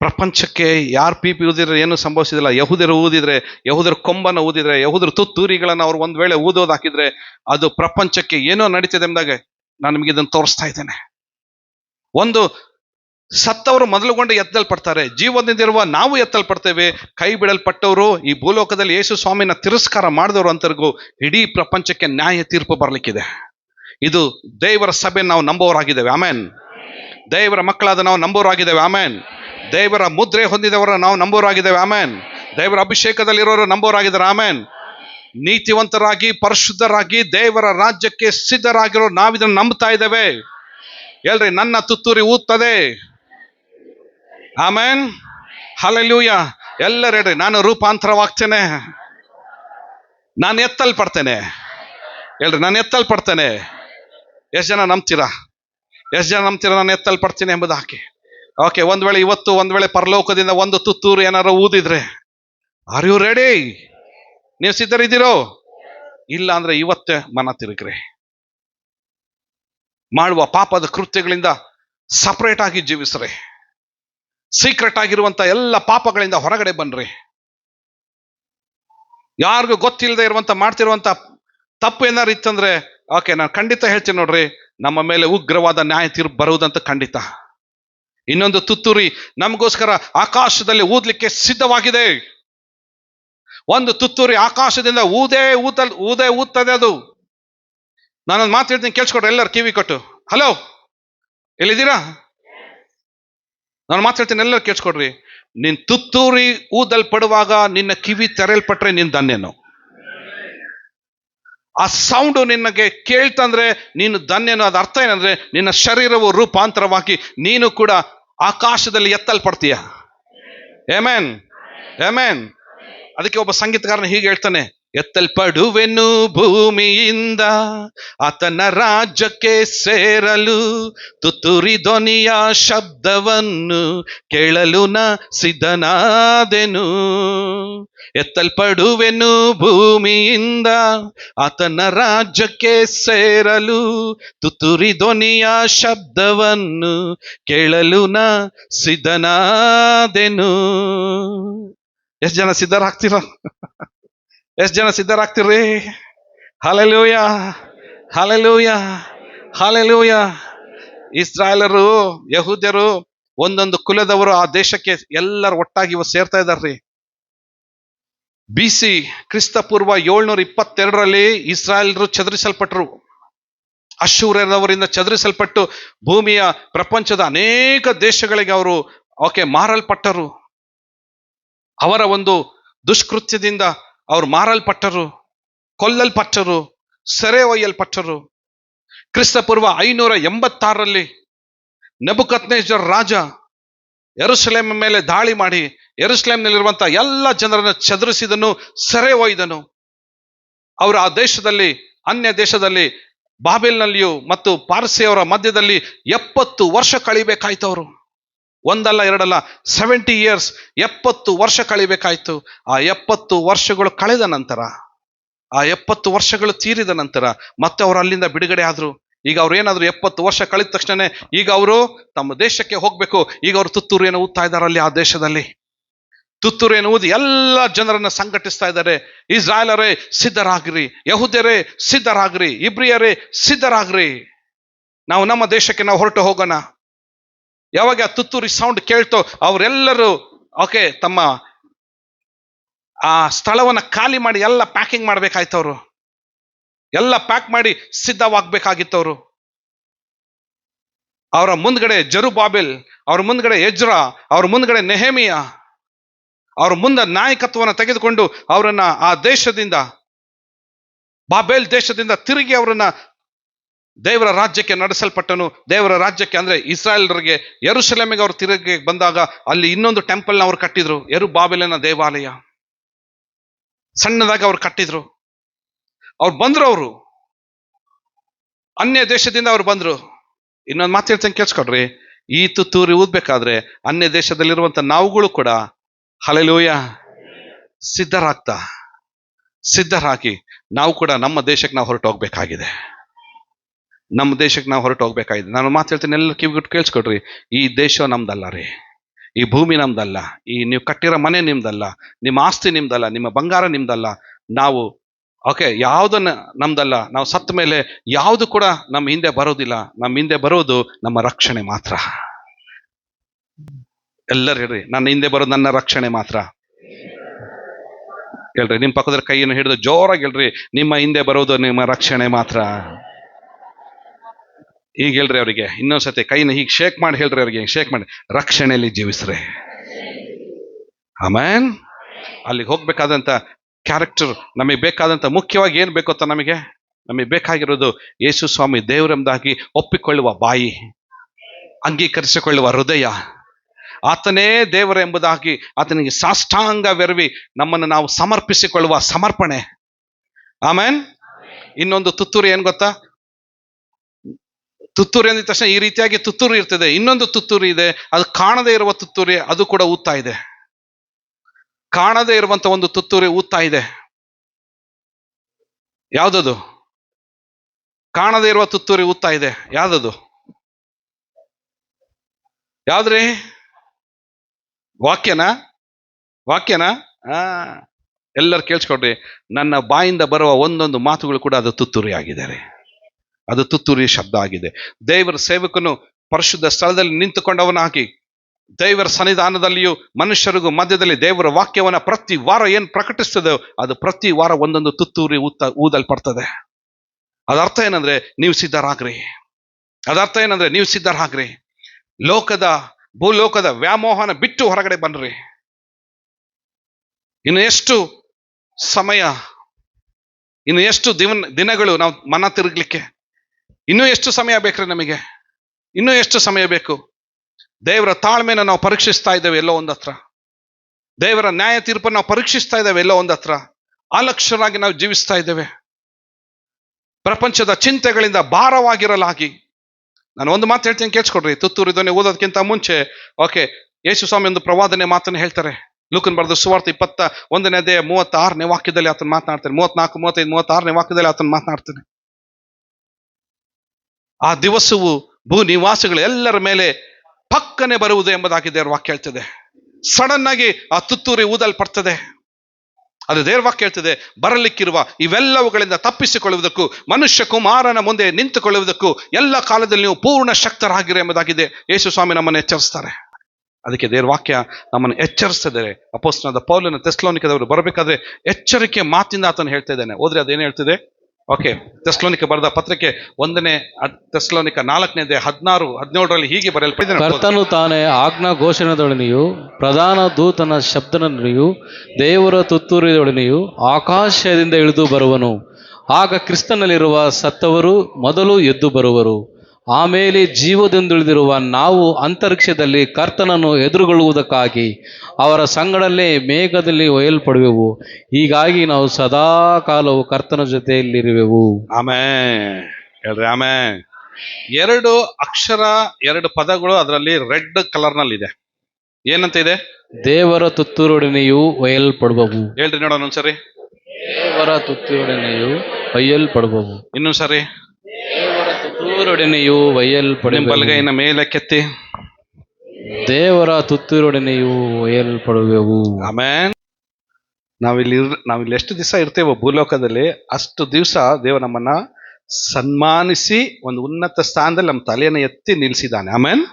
ಪ್ರಪಂಚಕ್ಕೆ ಯಾರು ಪೀಪಿ ಊದಿದ್ರೆ ಏನು ಸಂಭವಿಸಿದಿಲ್ಲ. ಯಹುದರು ಊದಿದ್ರೆ ಯಹುದರ ಕೊಂಬನ ಊದಿದ್ರೆ ಯಹುದ್ರ ತುತ್ತೂರಿಗಳನ್ನ ಅವ್ರು ಒಂದ್ ವೇಳೆ ಊದೋದ್ ಹಾಕಿದ್ರೆ, ಅದು ಪ್ರಪಂಚಕ್ಕೆ ಏನೋ ನಡೀತದೆ ಎಂದಾಗ, ನಾನು ನಿಮಗೆ ಇದನ್ನು ತೋರಿಸ್ತಾ ಇದ್ದೇನೆ. ಒಂದು ಸತ್ತವರು ಮೊದಲುಗೊಂಡು ಎತ್ತಲ್ಪಡ್ತಾರೆ. ಜೀವದಿಂದಿರುವ ನಾವು ಎತ್ತಲ್ಪಡ್ತೇವೆ. ಕೈ ಬಿಡಲ್ಪಟ್ಟವರು, ಈ ಭೂಲೋಕದಲ್ಲಿ ಯೇಸು ಸ್ವಾಮಿನ ತಿರಸ್ಕಾರ ಮಾಡಿದವರು ಅಂತರಿಗೂ ಇಡೀ ಪ್ರಪಂಚಕ್ಕೆ ನ್ಯಾಯ ತೀರ್ಪು ಬರಲಿಕ್ಕಿದೆ. ಇದು ದೇವರ ಸಭೆ ನಾವು ನಂಬೋರಾಗಿದ್ದೇವೆ ಆಮೇನ್. ದೇವರ ಮಕ್ಕಳಾದ ನಾವು ನಂಬೋರಾಗಿದ್ದೇವೆ ಆಮೇನ್. ದೇವರ ಮುದ್ರೆ ಹೊಂದಿದವರ ನಾವು ನಂಬೋರಾಗಿದ್ದೇವೆ ಆಮೇನ್. ದೇವರ ಅಭಿಷೇಕದಲ್ಲಿರೋರು ನಂಬೋರಾಗಿದ್ದಾರೆ ಆಮೇನ್. ನೀತಿವಂತರಾಗಿ, ಪರಿಶುದ್ಧರಾಗಿ ದೇವರ ರಾಜ್ಯಕ್ಕೆ ಸಿದ್ಧರಾಗಿರೋ ನಾವಿದನ್ನು ನಂಬ್ತಾ ಇದ್ದೇವೆ. ಎಲ್ರಿ ನನ್ನ ತುತ್ತೂರಿ ಊದ್ತದೆ ಆಮೇನ್? ಹಲಲ್ಯೂಯ ಎಲ್ಲರೂ ಹೇಳ್ರಿ, ನಾನು ರೂಪಾಂತರವಾಗ್ತೇನೆ. ನಾನು ಎತ್ತಲ್ಪಡ್ತೇನೆ. ಹೇಳ್ರಿ, ನಾನು ಎತ್ತಲ್ಪಡ್ತೇನೆ. ಎಷ್ಟು ಜನ ನಂಬ್ತೀರಾ? ಎಷ್ಟು ಜನ ನಂಬ್ತೀರಾ ನಾನು ಎತ್ತಲ್ಪಡ್ತೀನಿ ಎಂಬುದು ಹಾಕಿ. ಓಕೆ ಒಂದ್ ವೇಳೆ ಇವತ್ತು, ಒಂದ್ ವೇಳೆ ಪರಲೋಕದಿಂದ ಒಂದು ತುತ್ತೂರು ಏನಾರು ಊದಿದ್ರೆ. ಆರ್ ಯು ರೆಡಿ ನೀವು ಸಿದ್ಧರಿದ್ದೀರೋ? ಇಲ್ಲ ಅಂದ್ರೆ ಇವತ್ತೇ ಮನ ತಿರುಗ್ರಿ. ಮಾಡುವ ಪಾಪದ ಕೃತ್ಯಗಳಿಂದ ಸಪ್ರೇಟ್ ಆಗಿ ಜೀವಿಸ್ರಿ. ಸೀಕ್ರೆಟ್ ಆಗಿರುವಂತ ಎಲ್ಲ ಪಾಪಗಳಿಂದ ಹೊರಗಡೆ ಬನ್ರಿ. ಯಾರಿಗೂ ಗೊತ್ತಿಲ್ಲದೆ ಇರುವಂತ ಮಾಡ್ತಿರುವಂತ ತಪ್ಪು ಏನಾರು ಇತ್ತಂದ್ರೆ ಓಕೆ ನಾನು ಖಂಡಿತ ಹೇಳ್ತೀನಿ ನೋಡ್ರಿ, ನಮ್ಮ ಮೇಲೆ ಉಗ್ರವಾದ ನ್ಯಾಯ ತೀರ್ಪು ಬರುವುದಂತ ಖಂಡಿತ. ಇನ್ನೊಂದು ತುತ್ತೂರಿ, ನಮಗೋಸ್ಕರ ಆಕಾಶದಲ್ಲಿ ಊದ್ಲಿಕ್ಕೆ ಸಿದ್ಧವಾಗಿದೆ. ಒಂದು ತುತ್ತೂರಿ ಆಕಾಶದಿಂದ ಊದೇ ಊತಲ್, ಊದೇ ಊದ್ತದೆ ಅದು. ನಾನೊಂದು ಮಾತು ಹೇಳ್ತೀನಿ, ಕೇಳಿಸ್ಕೊಡ್ರಿ, ಎಲ್ಲರೂ ಕಿವಿ ಕೊಟ್ಟು. ಹಲೋ ಎಲ್ಲಿದ್ದೀರಾ? ನಾನು ಮಾತು ಹೇಳ್ತೀನಿ, ಎಲ್ಲರೂ ಕೇಳಿಸ್ಕೊಡ್ರಿ. ನಿನ್ ತುತ್ತೂರಿ ಊದಲ್ಪಡುವಾಗ ನಿನ್ನ ಕಿವಿ ತೆರೆಯಲ್ಪಟ್ರೆ ನಿನ್ ಧನ್ಯನು. ಆ ಸೌಂಡು ನಿನಗೆ ಕೇಳ್ತಂದ್ರೆ ನೀನು ಧನ್ಯನು, ಅದ ಅರ್ಥ ಏನಂದ್ರೆ ನಿನ್ನ ಶರೀರವು ರೂಪಾಂತರವಾಗಿ ನೀನು ಕೂಡ ಆಕಾಶದಲ್ಲಿ ಎತ್ತಲ್ಪಡ್ತೀಯ? ಏಮೇನ್ ಏಮೇನ್ ಅದಕ್ಕೆ ಒಬ್ಬ ಸಂಗೀತಗಾರನ ಹೀಗೆ ಹೇಳ್ತಾನೆ ಎತ್ತಲ್ಪಡುವೆನು ಭೂಮಿಯಿಂದ ಆತನ ರಾಜ್ಯಕ್ಕೆ ಸೇರಲು. ತುತ್ತೂರಿ ಧ್ವನಿಯ ಶಬ್ದವನ್ನು ಕೇಳಲು ನ ಸಿದ್ಧನಾದೆನು ಎತ್ತಲ್ಪಡುವೆನು ಭೂಮಿಯಿಂದ ಆತನ ರಾಜ್ಯಕ್ಕೆ ಸೇರಲು. ತುತ್ತೂರಿ ಧ್ವನಿಯ ಶಬ್ದವನ್ನು ಕೇಳಲು ನ ಸಿದ್ಧನಾದೆನು ಎಷ್ಟು ಜನ ಸಿದ್ಧರಾಗ್ತೀರ? ಎಷ್ಟು ಜನ ಸಿದ್ಧರಾಗ್ತಿರ್ರಿ? ಹಾಲೆಲೂಯ ಹಾಲೆಲೂಯ ಹಾಲೆಲೂಯ ಇಸ್ರಾಯೇಲರು, ಯಹೂದ್ಯರು, ಒಂದೊಂದು ಕುಲದವರು ಆ ದೇಶಕ್ಕೆ ಎಲ್ಲರೂ ಒಟ್ಟಾಗಿ ಇವತ್ತು ಸೇರ್ತಾ ಇದ್ದಾರ್ರಿ ಬಿ ಸಿ, ಕ್ರಿಸ್ತ ಪೂರ್ವ ಏಳ್ನೂರ ಇಪ್ಪತ್ತೆರಡರಲ್ಲಿ ಇಸ್ರಾಯೇಲರು ಚದರಿಸಲ್ಪಟ್ಟರು ಅಶೂರ್ಯರವರಿಂದ ಚದರಿಸಲ್ಪಟ್ಟು ಭೂಮಿಯ ಪ್ರಪಂಚದ ಅನೇಕ ದೇಶಗಳಿಗೆ ಅವರು, ಓಕೆ, ಮಾರಲ್ಪಟ್ಟರು. ಅವರ ಒಂದು ದುಷ್ಕೃತ್ಯದಿಂದ ಅವರು ಮಾರಲ್ಪಟ್ಟರು, ಕೊಲ್ಲಲ್ಪಟ್ಟರು ಸೆರೆ ಒಯ್ಯಲ್ಪಟ್ಟರು ಕ್ರಿಸ್ತಪೂರ್ವ ಐನೂರ ಎಂಬತ್ತಾರರಲ್ಲಿ ನಬುಕತ್ನೇಶ್ವರ್ ರಾಜ ಎರುಸಲೇಮ್ ಮೇಲೆ ದಾಳಿ ಮಾಡಿ ಯರುಸಲೇಮ್ನಲ್ಲಿರುವಂತ ಎಲ್ಲ ಜನರನ್ನು ಚದುರಿಸಿದನು ಸೆರೆ ಒಯ್ದನು ಅವರು ಆ ದೇಶದಲ್ಲಿ, ಅನ್ಯ ದೇಶದಲ್ಲಿ, ಬಾಬೆಲ್ನಲ್ಲಿಯೂ ಮತ್ತು ಪಾರ್ಸಿಯವರ ಮಧ್ಯದಲ್ಲಿ ಎಪ್ಪತ್ತು ವರ್ಷ ಕಳಿಬೇಕಾಯ್ತವರು ಒಂದಲ್ಲ ಎರಡಲ್ಲ ಸೆವೆಂಟಿ ಇಯರ್ಸ್ ಎಪ್ಪತ್ತು ವರ್ಷ ಕಳಿಬೇಕಾಯ್ತು. ಆ ಎಪ್ಪತ್ತು ವರ್ಷಗಳು ಕಳೆದ ನಂತರ, ಆ ಎಪ್ಪತ್ತು ವರ್ಷಗಳು ತೀರಿದ ನಂತರ ಮತ್ತೆ ಅವರು ಅಲ್ಲಿಂದ ಬಿಡುಗಡೆ ಆದ್ರು. ಈಗ ಅವ್ರು ಏನಾದ್ರು ಎಪ್ಪತ್ತು ವರ್ಷ ಕಳೆದ ತಕ್ಷಣ ಈಗ ಅವರು ತಮ್ಮ ದೇಶಕ್ಕೆ ಹೋಗ್ಬೇಕು. ಈಗ ಅವರು ತುತ್ತೂರಿಯನ್ನು ಊದ್ತಾ ಇದ್ದಾರೆ ಅಲ್ಲಿ ಆ ದೇಶದಲ್ಲಿ. ತುತ್ತೂರಿಯನ್ನು ಊದಿ ಎಲ್ಲ ಜನರನ್ನ ಸಂಘಟಿಸ್ತಾ ಇದ್ದಾರೆ. ಇಸ್ರಾಯೇಲರೇ, ಸಿದ್ಧರಾಗ್ರಿ. ಯಹುದ್ಯರೇ, ಸಿದ್ಧರಾಗ್ರಿ. ಇಬ್ರಿಯರೇ, ಸಿದ್ಧರಾಗ್ರಿ. ನಾವು ನಮ್ಮ ದೇಶಕ್ಕೆ ನಾವು ಹೊರಟು ಹೋಗೋಣ. ಯಾವಾಗ ಆ ತುತ್ತೂರಿ ಸೌಂಡ್ ಕೇಳ್ತೋ ಅವರೆಲ್ಲರೂ ಓಕೆ ತಮ್ಮ ಆ ಸ್ಥಳವನ್ನ ಖಾಲಿ ಮಾಡಿ ಎಲ್ಲ ಪ್ಯಾಕಿಂಗ್ ಮಾಡ್ಬೇಕಾಯ್ತು ಅವರು. ಎಲ್ಲ ಪ್ಯಾಕ್ ಮಾಡಿ ಸಿದ್ಧವಾಗ್ಬೇಕಾಗಿತ್ತು ಅವರು ಅವರ ಮುಂದ್ಗಡೆ ಜರು ಬಾಬೆಲ್ ಅವ್ರ ಮುಂದ್ಗಡೆ ಎಜ್ರಾ, ಅವ್ರ ಮುಂದ್ಗಡೆ ನೆಹೆಮಿಯ, ಅವ್ರ ಮುಂದೆ ನಾಯಕತ್ವವನ್ನು ತೆಗೆದುಕೊಂಡು ಅವರನ್ನ ಆ ದೇಶದಿಂದ, ಬಾಬೆಲ್ ದೇಶದಿಂದ ತಿರುಗಿ ಅವರನ್ನ ದೇವರ ರಾಜ್ಯಕ್ಕೆ ನಡೆಸಲ್ಪಟ್ಟನು. ದೇವರ ರಾಜ್ಯಕ್ಕೆ ಅಂದ್ರೆ ಇಸ್ರಾಯೇಲ್ರಿಗೆ ಯರುಸಲೇಮಿಗೆ ಅವರು ತಿರುಗಿ ಬಂದಾಗ ಅಲ್ಲಿ ಇನ್ನೊಂದು ಟೆಂಪಲ್ನ ಅವರು ಕಟ್ಟಿದ್ರು. ಯರು ಬಾಬೆಲಿನ ದೇವಾಲಯ. ಸಣ್ಣದಾಗಿ ಅವ್ರು ಕಟ್ಟಿದ್ರು. ಅವ್ರು ಬಂದ್ರು ಅವರು. ಅನ್ಯ ದೇಶದಿಂದ ಅವ್ರು ಬಂದ್ರು. ಇನ್ನೊಂದು ಮಾತು ಹೇಳ್ತಂಗೆ ಕೇಳಿಸ್ಕೊಡ್ರಿ. ಈ ತುತ್ತೂರಿ ಊದ್ಬೇಕಾದ್ರೆ ಅನ್ಯ ದೇಶದಲ್ಲಿರುವಂತ ನಾವುಗಳು ಕೂಡ ಹಲಲೂಯ ಸಿದ್ಧರಾಗ್ತಾ. ಸಿದ್ಧರಾಗಿ ನಾವು ಕೂಡ ನಮ್ಮ ದೇಶಕ್ಕೆ ನಾವು ಹೊರಟು ಹೋಗ್ಬೇಕಾಗಿದೆ ನಮ್ಮ ದೇಶಕ್ಕೆ ನಾವು ಹೊರಟು ಹೋಗ್ಬೇಕಾಗಿದೆ. ನಾನು ಮಾತು ಹೇಳ್ತೀನಿ, ಎಲ್ಲ ಕಿವಿಗಿಟ್ಟು ಕೇಳಿಸ್ಕೊಡ್ರಿ. ಈ ದೇಶ ನಮ್ದಲ್ಲ ರೀ. ಈ ಭೂಮಿ ನಮ್ದಲ್ಲ. ಈ ನೀವು ಕಟ್ಟಿರೋ ಮನೆ ನಿಮ್ದಲ್ಲ. ನಿಮ್ಮ ಆಸ್ತಿ ನಿಮ್ದಲ್ಲ. ನಿಮ್ಮ ಬಂಗಾರ ನಿಮ್ದಲ್ಲ. ನಾವು, ಓಕೆ, ಯಾವುದನ್ನ ನಮ್ದಲ್ಲ. ನಾವು ಸತ್ತ ಮೇಲೆ ಯಾವುದು ಕೂಡ ನಮ್ಮ ಹಿಂದೆ ಬರೋದಿಲ್ಲ. ನಮ್ಮ ಹಿಂದೆ ಬರೋದು ನಮ್ಮ ರಕ್ಷಣೆ ಮಾತ್ರ. ಎಲ್ಲರೂ ಹೇಳ್ರಿ, ನನ್ನ ಹಿಂದೆ ಬರೋದು ನನ್ನ ರಕ್ಷಣೆ ಮಾತ್ರ. ಹೇಳ್ರಿ, ನಿಮ್ಮ ಪಕ್ಕದ ಕೈಯನ್ನು ಹಿಡಿದು ಜೋರಾಗಿ ಹೇಳ್ರಿ, ನಿಮ್ಮ ಹಿಂದೆ ಬರೋದು ನಿಮ್ಮ ರಕ್ಷಣೆ ಮಾತ್ರ. ಈಗ ಹೇಳ್ರಿ ಅವರಿಗೆ, ಇನ್ನೊಂದ್ಸತಿ ಕೈನ ಹೀಗೆ ಶೇಕ್ ಮಾಡಿ ಹೇಳ್ರಿ ಅವರಿಗೆ ಶೇಕ್ ಮಾಡಿ, ರಕ್ಷಣೆಯಲ್ಲಿ ಜೀವಿಸ್ರಿ. ಆಮೇನ್? ಅಲ್ಲಿಗೆ ಹೋಗ್ಬೇಕಾದಂಥ ಕ್ಯಾರೆಕ್ಟರ್ ನಮಗೆ ಬೇಕಾದಂತ ಮುಖ್ಯವಾಗಿ ಏನ್ ಬೇಕು ಅಂತ ನಮಗೆ? ನಮಗೆ ಬೇಕಾಗಿರೋದು ಯೇಸು ಸ್ವಾಮಿ ದೇವರೆಂಬುದಾಗಿ ಒಪ್ಪಿಕೊಳ್ಳುವ ಬಾಯಿ, ಅಂಗೀಕರಿಸಿಕೊಳ್ಳುವ ಹೃದಯ. ಆತನೇ ದೇವರ ಎಂಬುದಾಗಿ ಆತನಿಗೆ ಸಾಷ್ಟಾಂಗವೆರವಿ ನಮ್ಮನ್ನು ನಾವು ಸಮರ್ಪಿಸಿಕೊಳ್ಳುವ ಸಮರ್ಪಣೆ. ಆಮೇನ್? ಇನ್ನೊಂದು ತುತ್ತೂರು ಏನ್ ಗೊತ್ತಾ? ತುತ್ತೂರಿ ಅಂದಿದ ತಕ್ಷಣ ಈ ರೀತಿಯಾಗಿ ತುತ್ತೂರಿ ಇರ್ತದೆ. ಇನ್ನೊಂದು ತುತ್ತೂರಿ ಇದೆ. ಅದು ಕಾಣದೇ ಇರುವ ತುತ್ತೂರಿ, ಅದು ಕೂಡ ಊದ್ತಾ ಇದೆ. ಕಾಣದೇ ಇರುವಂತ ಒಂದು ತುತ್ತೂರಿ ಊದ್ತಾ ಇದೆ. ಯಾವ್ದದು? ಕಾಣದೇ ಇರುವ ತುತ್ತೂರಿ ಊದ್ತಾ ಇದೆ. ಯಾವ್ದದು? ಯಾವ್ದ್ರಿ? ವಾಕ್ಯನಾ? ವಾಕ್ಯನಾ? ಆ, ಎಲ್ಲರೂ ಕೇಳಿಸ್ಕೊಡ್ರಿ ನನ್ನ ಬಾಯಿಂದ ಬರುವ ಒಂದೊಂದು ಮಾತುಗಳು ಕೂಡ ಅದು ತುತ್ತೂರಿ ಆಗಿದ್ದಾರೆ. ಅದು ತುತ್ತೂರಿ ಶಬ್ದ ಆಗಿದೆ. ದೇವರ ಸೇವಕನು ಪರಿಶುದ್ಧ ಸ್ಥಳದಲ್ಲಿ ನಿಂತುಕೊಂಡವನಾಗಿ ದೇವರ ಸನ್ನಿಧಾನದಲ್ಲಿಯೂ ಮನುಷ್ಯರಿಗೂ ಮಧ್ಯದಲ್ಲಿ ದೇವರ ವಾಕ್ಯವನ್ನ ಪ್ರತಿ ವಾರ ಏನು ಪ್ರಕಟಿಸ್ತದೆ ಅದು ಪ್ರತಿ ವಾರ ಒಂದೊಂದು ತುತ್ತೂರಿ ಊತ, ಊದಲ್ಪಡ್ತದೆ. ಅದರ್ಥ ಏನಂದ್ರೆ ನೀವು ಸಿದ್ಧರಾಗ್ರಿ. ಅದರ್ಥ ಏನಂದ್ರೆ ನೀವು ಸಿದ್ಧರಾಗ್ರಿ. ಲೋಕದ, ಭೂಲೋಕದ ವ್ಯಾಮೋಹನ ಬಿಟ್ಟು ಹೊರಗಡೆ ಬನ್ರಿ. ಇನ್ನು ಎಷ್ಟು ಸಮಯ, ಇನ್ನು ಎಷ್ಟು ದಿನ ದಿನಗಳು ನಾವು ಮನ ತಿರುಗ್ಲಿಕ್ಕೆ ಇನ್ನೂ ಎಷ್ಟು ಸಮಯ ಬೇಕ್ರಿ ನಮಗೆ? ಇನ್ನೂ ಎಷ್ಟು ಸಮಯ ಬೇಕು? ದೇವರ ತಾಳ್ಮೆನ ನಾವು ಪರೀಕ್ಷಿಸ್ತಾ ಇದ್ದೇವೆ ಎಲ್ಲೋ ಒಂದ್ ಹತ್ರ. ದೇವರ ನ್ಯಾಯ ತೀರ್ಪನ್ನು ನಾವು ಪರೀಕ್ಷಿಸ್ತಾ ಇದ್ದೇವೆ ಎಲ್ಲೋ ಒಂದ್ ಹತ್ರ. ಅಲಕ್ಷರಾಗಿ ನಾವು ಜೀವಿಸ್ತಾ ಇದ್ದೇವೆ. ಪ್ರಪಂಚದ ಚಿಂತೆಗಳಿಂದ ಭಾರವಾಗಿರಲಾಗಿ. ನಾನು ಒಂದು ಮಾತು ಹೇಳ್ತೀನಿ, ಕೇಳಿಸ್ಕೊಡ್ರಿ. ತುತ್ತೂರು ಇದನ್ನೇ ಓದೋದಕ್ಕಿಂತ ಮುಂಚೆ, ಓಕೆ, ಯೇಸು ಸ್ವಾಮಿ ಒಂದು ಪ್ರವಾದನೆ ಮಾತನ್ನು ಹೇಳ್ತಾರೆ. ಲೂಕನ್ ಬರೆದ ಸುವಾರ್ತೆ ಇಪ್ಪತ್ತ ಒಂದನೇ ಅದೇ ಮೂವತ್ತಾರನೇ ವಾಕ್ಯದಲ್ಲಿ ಆತನ ಮಾತನಾಡ್ತಾನೆ. ಮೂವತ್ನಾಲ್ಕು, ಮೂವತ್ತೈದು, ಮೂವತ್ತಾರನೇ ವಾಕ್ಯದಲ್ಲಿ ಆತನ ಮಾತನಾಡ್ತಾನೆ. ಆ ದಿವಸವು ಭೂ ನಿವಾಸಿಗಳು ಎಲ್ಲರ ಮೇಲೆ ಪಕ್ಕನೆ ಬರುವುದು ಎಂಬುದಾಗಿ ದೇವ್ರ ವಾಕ್ಯ ಹೇಳ್ತದೆ. ಸಡನ್ ಆಗಿ ಆ ತುತ್ತೂರಿ ಊದಲ್ಪಡ್ತದೆ. ಅದು ದೇವ್ರ ವಾಕ್ಯ ಹೇಳ್ತದೆ, ಬರಲಿಕ್ಕಿರುವ ಇವೆಲ್ಲವುಗಳಿಂದ ತಪ್ಪಿಸಿಕೊಳ್ಳುವುದಕ್ಕೂ, ಮನುಷ್ಯ ಕುಮಾರನ ಮುಂದೆ ನಿಂತುಕೊಳ್ಳುವುದಕ್ಕೂ ಎಲ್ಲ ಕಾಲದಲ್ಲಿ ನೀವು ಪೂರ್ಣ ಶಕ್ತರಾಗಿರಿ ಎಂಬುದಾಗಿದೆ ಯೇಸು ಸ್ವಾಮಿ ನಮ್ಮನ್ನು ಎಚ್ಚರಿಸ್ತಾರೆ. ಅದಕ್ಕೆ ದೇವ್ರ ವಾಕ್ಯ ನಮ್ಮನ್ನು ಎಚ್ಚರಿಸ್ತಿದ್ದಾರೆ ಅಪೋಸ್ನಾದ ಪೌಲನ ತೆಸ್ಲೋನಿಕದವರು ಬರಬೇಕಾದ್ರೆ ಎಚ್ಚರಿಕೆ ಮಾತಿಂದ ಆತನು ಹೇಳ್ತಾ ಇದ್ದಾನೆ. ಹೋದ್ರೆ ಅದೇನು ಹೇಳ್ತಿದೆ? ಓಕೆ ತೆಸ್ಲೋನಿಕ ಬರೆದ ಪತ್ರಿಕೆ ಒಂದನೇ ತೆಸ್ಲೋನಿಕ ನಾಲ್ಕನೇ ಹದಿನಾರು, ಹದಿನೇಳರಲ್ಲಿ ಹೀಗೆ ಬರೆಯಲ್ಪಟ್ಟಿದ್ದಾನೆ ಕರ್ತನು ತಾನೇ ಆಜ್ಞಾ ಘೋಷಣೆದೊಡನೆಯೂ ಪ್ರಧಾನ ದೂತನ ಶಬ್ದನೊಡನೆಯೂ, ದೇವರ ತುತ್ತೂರಿದೊಡನೆಯೂ ಆಕಾಶದಿಂದ ಇಳಿದು ಬರುವನು. ಆಗ ಕ್ರಿಸ್ತನಲ್ಲಿರುವ ಸತ್ತವರು ಮೊದಲು ಎದ್ದು ಬರುವರು. ಆಮೇಲೆ ಜೀವದಿಂದುಳಿದಿರುವ ನಾವು ಅಂತರಿಕ್ಷದಲ್ಲಿ ಕರ್ತನನ್ನು ಎದುರುಗೊಳ್ಳುವುದಕ್ಕಾಗಿ ಅವರ ಸಂಗಡಲ್ಲೇ ಮೇಘದಲ್ಲಿ ಒಯ್ಯಲ್ಪಡುವೆವು. ಹೀಗಾಗಿ ನಾವು ಸದಾ ಕಾಲವು ಕರ್ತನ ಜೊತೆಯಲ್ಲಿರುವೆವು. ಆಮೇ ಹೇಳ್ರಿ ಆಮೇ ಎರಡು ಅಕ್ಷರ ಎರಡು ಪದಗಳು ಅದರಲ್ಲಿ ರೆಡ್ ಕಲರ್ನಲ್ಲಿ ಇದೆ ಏನಂತ ಇದೆ? ದೇವರ ತುತ್ತೂರೊಡನೆಯೂ ಒಯ್ಯಲ್ಪಡುವವು. ಹೇಳ್ರಿ ನೋಡೋಣ ಒಂದ್ಸರಿ. ದೇವರ ತುತ್ತೂರೊಡನೆಯೂ ಒಯ್ಯಲ್ಪಡುವವು. ಇನ್ನೊಂದ್ಸರಿ. ದೇವರ ತುತ್ತೂರೊಡನೆಯೂ ನಿಮ್ ಒಯ್ಯಲ್ಪಡುವ ಬಲಗೈನ ಮೇಲೆ ಕೆತ್ತಿ. ದೇವರ ತುತ್ತೂರೊಡನೆಯೂ ಒಯ್ಯಲ್ಪಡುವೆವು. ಆಮೇನ್. ನಾವಿಲ್ಲಿ ನಾವಿಲ್ಲಿ ಎಷ್ಟು ದಿವಸ ಇರ್ತೇವೋ ಭೂಲೋಕದಲ್ಲಿ ಅಷ್ಟು ದಿವಸ ದೇವ ನಮ್ಮನ್ನ ಸನ್ಮಾನಿಸಿ ಒಂದು ಉನ್ನತ ಸ್ಥಾನದಲ್ಲಿ ನಮ್ಮ ತಲೆಯನ್ನು ಎತ್ತಿ ನಿಲ್ಸಿದ್ದಾನೆ ಆಮೇನ್.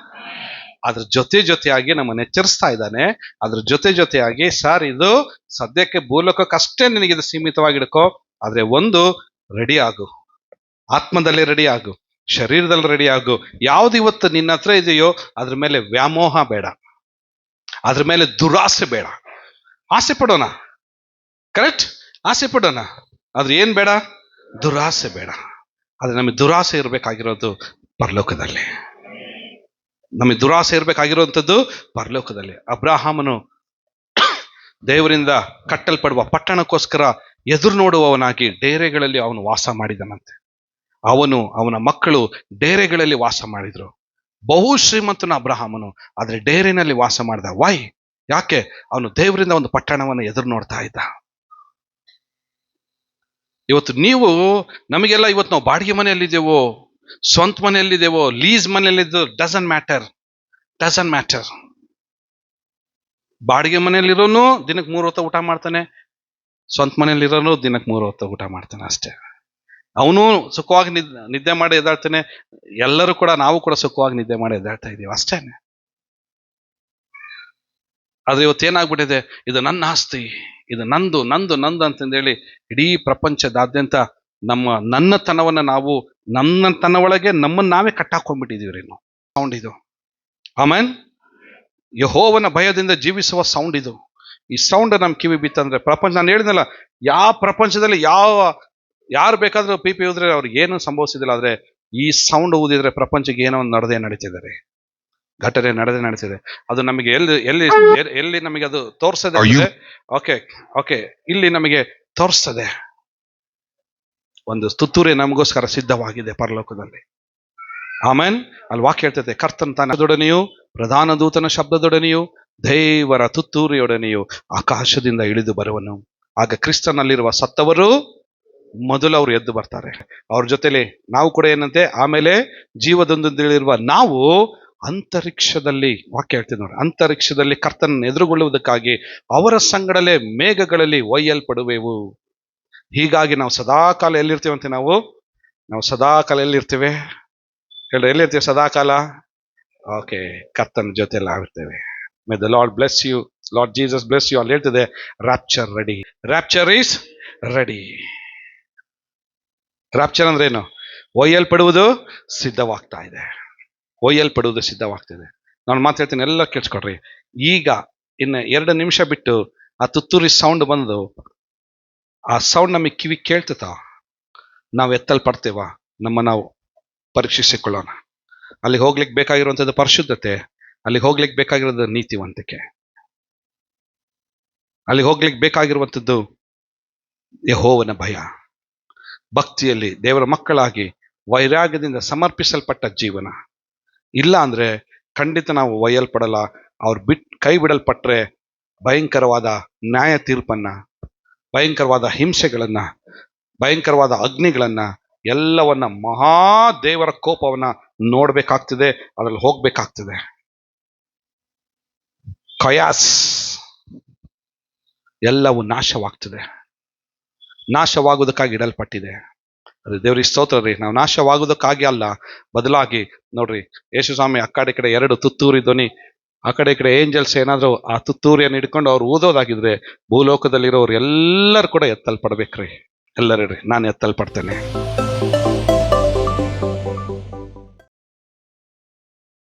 ಅದ್ರ ಜೊತೆ ಜೊತೆಯಾಗಿ ನಮ್ಮನ್ನ ಎಚ್ಚರಿಸ್ತಾ ಇದ್ದಾನೆ. ಅದ್ರ ಜೊತೆ ಜೊತೆಯಾಗಿ ಸರ್ ಇದು ಸದ್ಯಕ್ಕೆ ಭೂಲೋಕಕ್ಕಷ್ಟೇ ನಿನಗಿದು ನಿನಗೆ ಇದು ಸೀಮಿತವಾಗಿ ಇಡ್ಕೋ ಆದ್ರೆ ಒಂದು ರೆಡಿ ಆಗು. ಆತ್ಮದಲ್ಲಿ ರೆಡಿ ಆಗು. ಶರೀರದಲ್ಲಿ ರೆಡಿ ಆಗು. ಯಾವ್ದು ಇವತ್ತು ನಿನ್ನ ಹತ್ರ ಇದೆಯೋ ಅದ್ರ ಮೇಲೆ ವ್ಯಾಮೋಹ ಬೇಡ. ಅದ್ರ ಮೇಲೆ ದುರಾಸೆ ಬೇಡ. ಆಸೆ ಪಡೋಣ. ಕರೆಕ್ಟ್ ಆಸೆ ಪಡೋಣ. ಆದ್ರೆ ಏನ್ ಬೇಡ? ದುರಾಸೆ ಬೇಡ. ಆದ್ರೆ ನಮಗೆ ದುರಾಸೆ ಇರಬೇಕಾಗಿರೋದು ಪರಲೋಕದಲ್ಲಿ. ನಮಗೆ ದುರಾಸೆ ಇರಬೇಕಾಗಿರುವಂಥದ್ದು ಪರಲೋಕದಲ್ಲಿ. ಅಬ್ರಾಹಾಮನು ದೇವರಿಂದ ಕಟ್ಟಲ್ಪಡುವ ಪಟ್ಟಣಕ್ಕೋಸ್ಕರ ಎದುರು ನೋಡುವವನಾಗಿ ಡೇರೆಗಳಲ್ಲಿ ಅವನು ವಾಸ ಮಾಡಿದನಂತೆ. ಅವನು, ಅವನ ಮಕ್ಕಳು ಡೇರೆಗಳಲ್ಲಿ ವಾಸ ಮಾಡಿದ್ರು. ಬಹು ಶ್ರೀಮಂತನ ಅಬ್ರಹಾಮನು, ಆದ್ರೆ ಡೇರೆನಲ್ಲಿ ವಾಸ ಮಾಡಿದ. ವೈ ಯಾಕೆ? ಅವನು ದೇವರಿಂದ ಒಂದು ಪಟ್ಟಣವನ್ನು ಎದುರು ನೋಡ್ತಾ ಇದ್ದ. ಇವತ್ತು ನೀವು, ನಮಗೆಲ್ಲ ಇವತ್ತು ನಾವು ಬಾಡಿಗೆ ಮನೆಯಲ್ಲಿದ್ದೇವೋ, ಸ್ವಂತ ಮನೆಯಲ್ಲಿದ್ದೇವೋ, ಲೀಸ್ ಮನೆಯಲ್ಲಿದ್ದು ಡಸನ್ ಮ್ಯಾಟರ್ ಡಸನ್ ಮ್ಯಾಟರ್ ಬಾಡಿಗೆ ಮನೆಯಲ್ಲಿರೋನು ದಿನಕ್ಕೆ ಮೂರು ಹೊತ್ತು ಊಟ ಮಾಡ್ತಾನೆ, ಸ್ವಂತ ಮನೆಯಲ್ಲಿರೋನು ದಿನಕ್ಕೆ ಮೂರು ಹೊತ್ತು ಊಟ ಮಾಡ್ತಾನೆ ಅಷ್ಟೇ. ಅವನು ಸುಖವಾಗಿ ನಿದ್, ನಿದ್ದೆ ಮಾಡಿ ಎದ್ದಾಡ್ತಾನೆ ಎಲ್ಲರೂ ಕೂಡ ನಾವು ಕೂಡ ಸುಖವಾಗಿ ನಿದ್ದೆ ಮಾಡಿ ಎದ್ದಾಡ್ತಾ ಇದೀವಿ ಅಷ್ಟೇನೆ. ಆದ್ರೆ ಇವತ್ತೇನಾಗ್ಬಿಟ್ಟಿದೆ ಇದು ನನ್ನ ಆಸ್ತಿ. ಇದು ನಂದು ನಂದು ನಂದು ಅಂತಂದೇಳಿ ಇಡೀ ಪ್ರಪಂಚದಾದ್ಯಂತ ನಮ್ಮ ನನ್ನತನವನ್ನ ನಾವು ನನ್ನತನ ಒಳಗೆ ನಮ್ಮನ್ನ ನಾವೇ ಕಟ್ಟಾಕೊಂಡ್ಬಿಟ್ಟಿದೀವ್ರಿ ನಾವು. ಸೌಂಡ್ ಇದು. ಆಮೇನ್? ಯಹೋವನ ಭಯದಿಂದ ಜೀವಿಸುವ ಸೌಂಡ್ ಇದು. ಈ ಸೌಂಡ್ ನಮ್ಮ ಕಿವಿ ಬಿತ್ತಂದ್ರೆ ಪ್ರಪಂಚ, ನಾನು ಹೇಳಿದ್ನಲ್ಲ ಯಾವ ಪ್ರಪಂಚದಲ್ಲಿ ಯಾವ ಯಾರು ಬೇಕಾದ್ರೂ ಪಿ ಪಿ ಊದ್ರೆ ಅವ್ರಿಗೆ ಏನು ಸಂಭವಿಸಿದಿಲ್ಲ ಆದ್ರೆ ಈ ಸೌಂಡ್ ಊದಿದ್ರೆ ಪ್ರಪಂಚಕ್ಕೆ ಏನೋ ಒಂದು ನಡೆದೇ ನಡೀತಿದ್ದಾರೆ. ಘಟನೆ ನಡೆದೇ ನಡೀತಿದೆ. ಅದು ನಮಗೆ ಎಲ್ಲಿ ಎಲ್ಲಿ ಎಲ್ಲಿ ನಮಗೆ ಅದು ತೋರಿಸದೆ ಓಕೆ ಓಕೆ ಇಲ್ಲಿ ನಮಗೆ ತೋರಿಸ್ತದೆ ಒಂದು ತುತ್ತೂರಿ ನಮಗೋಸ್ಕರ ಸಿದ್ಧವಾಗಿದೆ ಪರಲೋಕದಲ್ಲಿ. ಆಮೇನ್. ಅಲ್ಲಿ ವಾಕ್ಯ ಹೇಳ್ತದೆ ಕರ್ತನ ತನದೊಡನೆಯೂ ಪ್ರಧಾನ ದೂತನ ಶಬ್ದದೊಡನೆಯೂ ದೇವರ ತುತ್ತೂರಿಯೊಡನೆಯೂ ಆಕಾಶದಿಂದ ಇಳಿದು ಬರುವನು. ಆಗ ಕ್ರಿಸ್ತನಲ್ಲಿರುವ ಸತ್ತವರು ಮೊದಲು ಅವರು ಎದ್ದು ಬರ್ತಾರೆ. ಅವ್ರ ಜೊತೆಲಿ ನಾವು ಕೂಡ ಏನಂತೆ, ಆಮೇಲೆ ಜೀವದೊಂದಿರುವ ನಾವು ಅಂತರಿಕ್ಷದಲ್ಲಿ ವಾಕ್ಯ ಹೇಳ್ತೀವಿ ನೋಡಿ, ಅಂತರಿಕ್ಷದಲ್ಲಿ ಕರ್ತನ ಎದುರುಗೊಳ್ಳುವುದಕ್ಕಾಗಿ ಅವರ ಸಂಗಡಲೇ ಮೇಘಗಳಲ್ಲಿ ಒಯ್ಯಲ್ಪಡುವೆವು. ಹೀಗಾಗಿ ನಾವು ಸದಾಕಾಲ ಎಲ್ಲಿರ್ತೀವಂತೆ ನಾವು? ನಾವು ಸದಾಕಾಲ ಎಲ್ಲಿರ್ತೇವೆ? ಹೇಳ್ರಿ, ಎಲ್ಲಿರ್ತೀವಿ ಸದಾಕಾಲ? ಓಕೆ, ಕರ್ತನ ಜೊತೆಲ್ಲ ಆಗಿರ್ತೇವೆ may the Lord bless you Lord Jesus bless you ಅಲ್ಲಿ ಹೇಳ್ತಿದೆ rapture ready rapture is ready rapture ಅಂದ್ರೆ ಏನು? ಒಯ್ಯಲ್ಪಡುವುದು ಸಿದ್ಧವಾಗ್ತಾ ಇದೆ. ಒಯ್ಯಲ್ಪಡುವುದು ಸಿದ್ಧವಾಗ್ತಿದೆ. ನಾನು ಮಾತಾಡ್ತೀನಿ ಎಲ್ಲ ಕೇಳಿಸ್ಕೊಡ್ರಿ. ಈಗ ಇನ್ನು ಎರಡು ನಿಮಿಷ ಬಿಟ್ಟು ಆ ತುತ್ತೂರಿ ಸೌಂಡ್ ಬಂದು, ಆ ಸೌಂಡ್ ನಮಗೆ ಕಿವಿ ಕೇಳ್ತತ ನಾವು ಎತ್ತಲ್ಪಡ್ತೇವ, ನಮ್ಮ ನಾವು ಪರೀಕ್ಷಿಸಿಕೊಳ್ಳೋಣ. ಅಲ್ಲಿಗೆ ಹೋಗ್ಲಿಕ್ಕೆ ಬೇಕಾಗಿರುವಂಥದ್ದು ಪರಿಶುದ್ಧತೆ, ಅಲ್ಲಿಗೆ ಹೋಗ್ಲಿಕ್ಕೆ ಬೇಕಾಗಿರೋದು ನೀತಿವಂತಿಕೆ. ಅಲ್ಲಿಗೆ ಹೋಗ್ಲಿಕ್ಕೆ ಬೇಕಾಗಿರುವಂಥದ್ದು ಯಹೋವನ ಭಯ. ಭಕ್ತಿಯಲ್ಲಿ ದೇವರ ಮಕ್ಕಳಾಗಿ ವೈರಾಗ್ಯದಿಂದ ಸಮರ್ಪಿಸಲ್ಪಟ್ಟ ಜೀವನ. ಇಲ್ಲ ಅಂದ್ರೆ ಖಂಡಿತ ನಾವು ಒಯ್ಯಲ್ಪಡಲ್ಲ, ಅವ್ರು ಬಿಟ್, ಕೈ ಬಿಡಲ್ಪಟ್ರೆ ಭಯಂಕರವಾದ ನ್ಯಾಯ ತೀರ್ಪನ್ನ, ಭಯಂಕರವಾದ ಹಿಂಸೆಗಳನ್ನ, ಭಯಂಕರವಾದ ಅಗ್ನಿಗಳನ್ನ, ಎಲ್ಲವನ್ನ ಮಹಾ ದೇವರ ಕೋಪವನ್ನ ನೋಡ್ಬೇಕಾಗ್ತದೆ, ಅದ್ರಲ್ಲಿ ಹೋಗ್ಬೇಕಾಗ್ತದೆ. ಕಯಾಸ್, ಎಲ್ಲವೂ ನಾಶವಾಗ್ತದೆ. ನಾಶವಾಗುವುದಕ್ಕಾಗಿ ಇಡಲ್ಪಟ್ಟಿದೆ. ಅದು ದೇವ್ರಿಗೆ ಸ್ತೋತ್ರ ರೀ. ನಾವು ನಾಶವಾಗುವುದಕ್ಕಾಗಿ ಅಲ್ಲ, ಬದಲಾಗಿ ನೋಡ್ರಿ ಯೇಸು ಸ್ವಾಮಿ ಆ ಕಡೆ ಕಡೆ ಎರಡು ತುತ್ತೂರಿ ಧ್ವನಿ, ಆ ಕಡೆ ಕಡೆ ಏಂಜಲ್ಸ್ ಏನಾದರೂ ಆ ತುತ್ತೂರಿಯನ್ನು ಹಿಡ್ಕೊಂಡು ಅವ್ರು ಊದೋದಾಗಿದ್ರೆ ಭೂಲೋಕದಲ್ಲಿರೋರು ಎಲ್ಲರೂ ಕೂಡ ಎತ್ತಲ್ಪಡ್ಬೇಕ್ರಿ. ಎಲ್ಲರೂ ನಾನು ಎತ್ತಲ್ಪಡ್ತೇನೆ.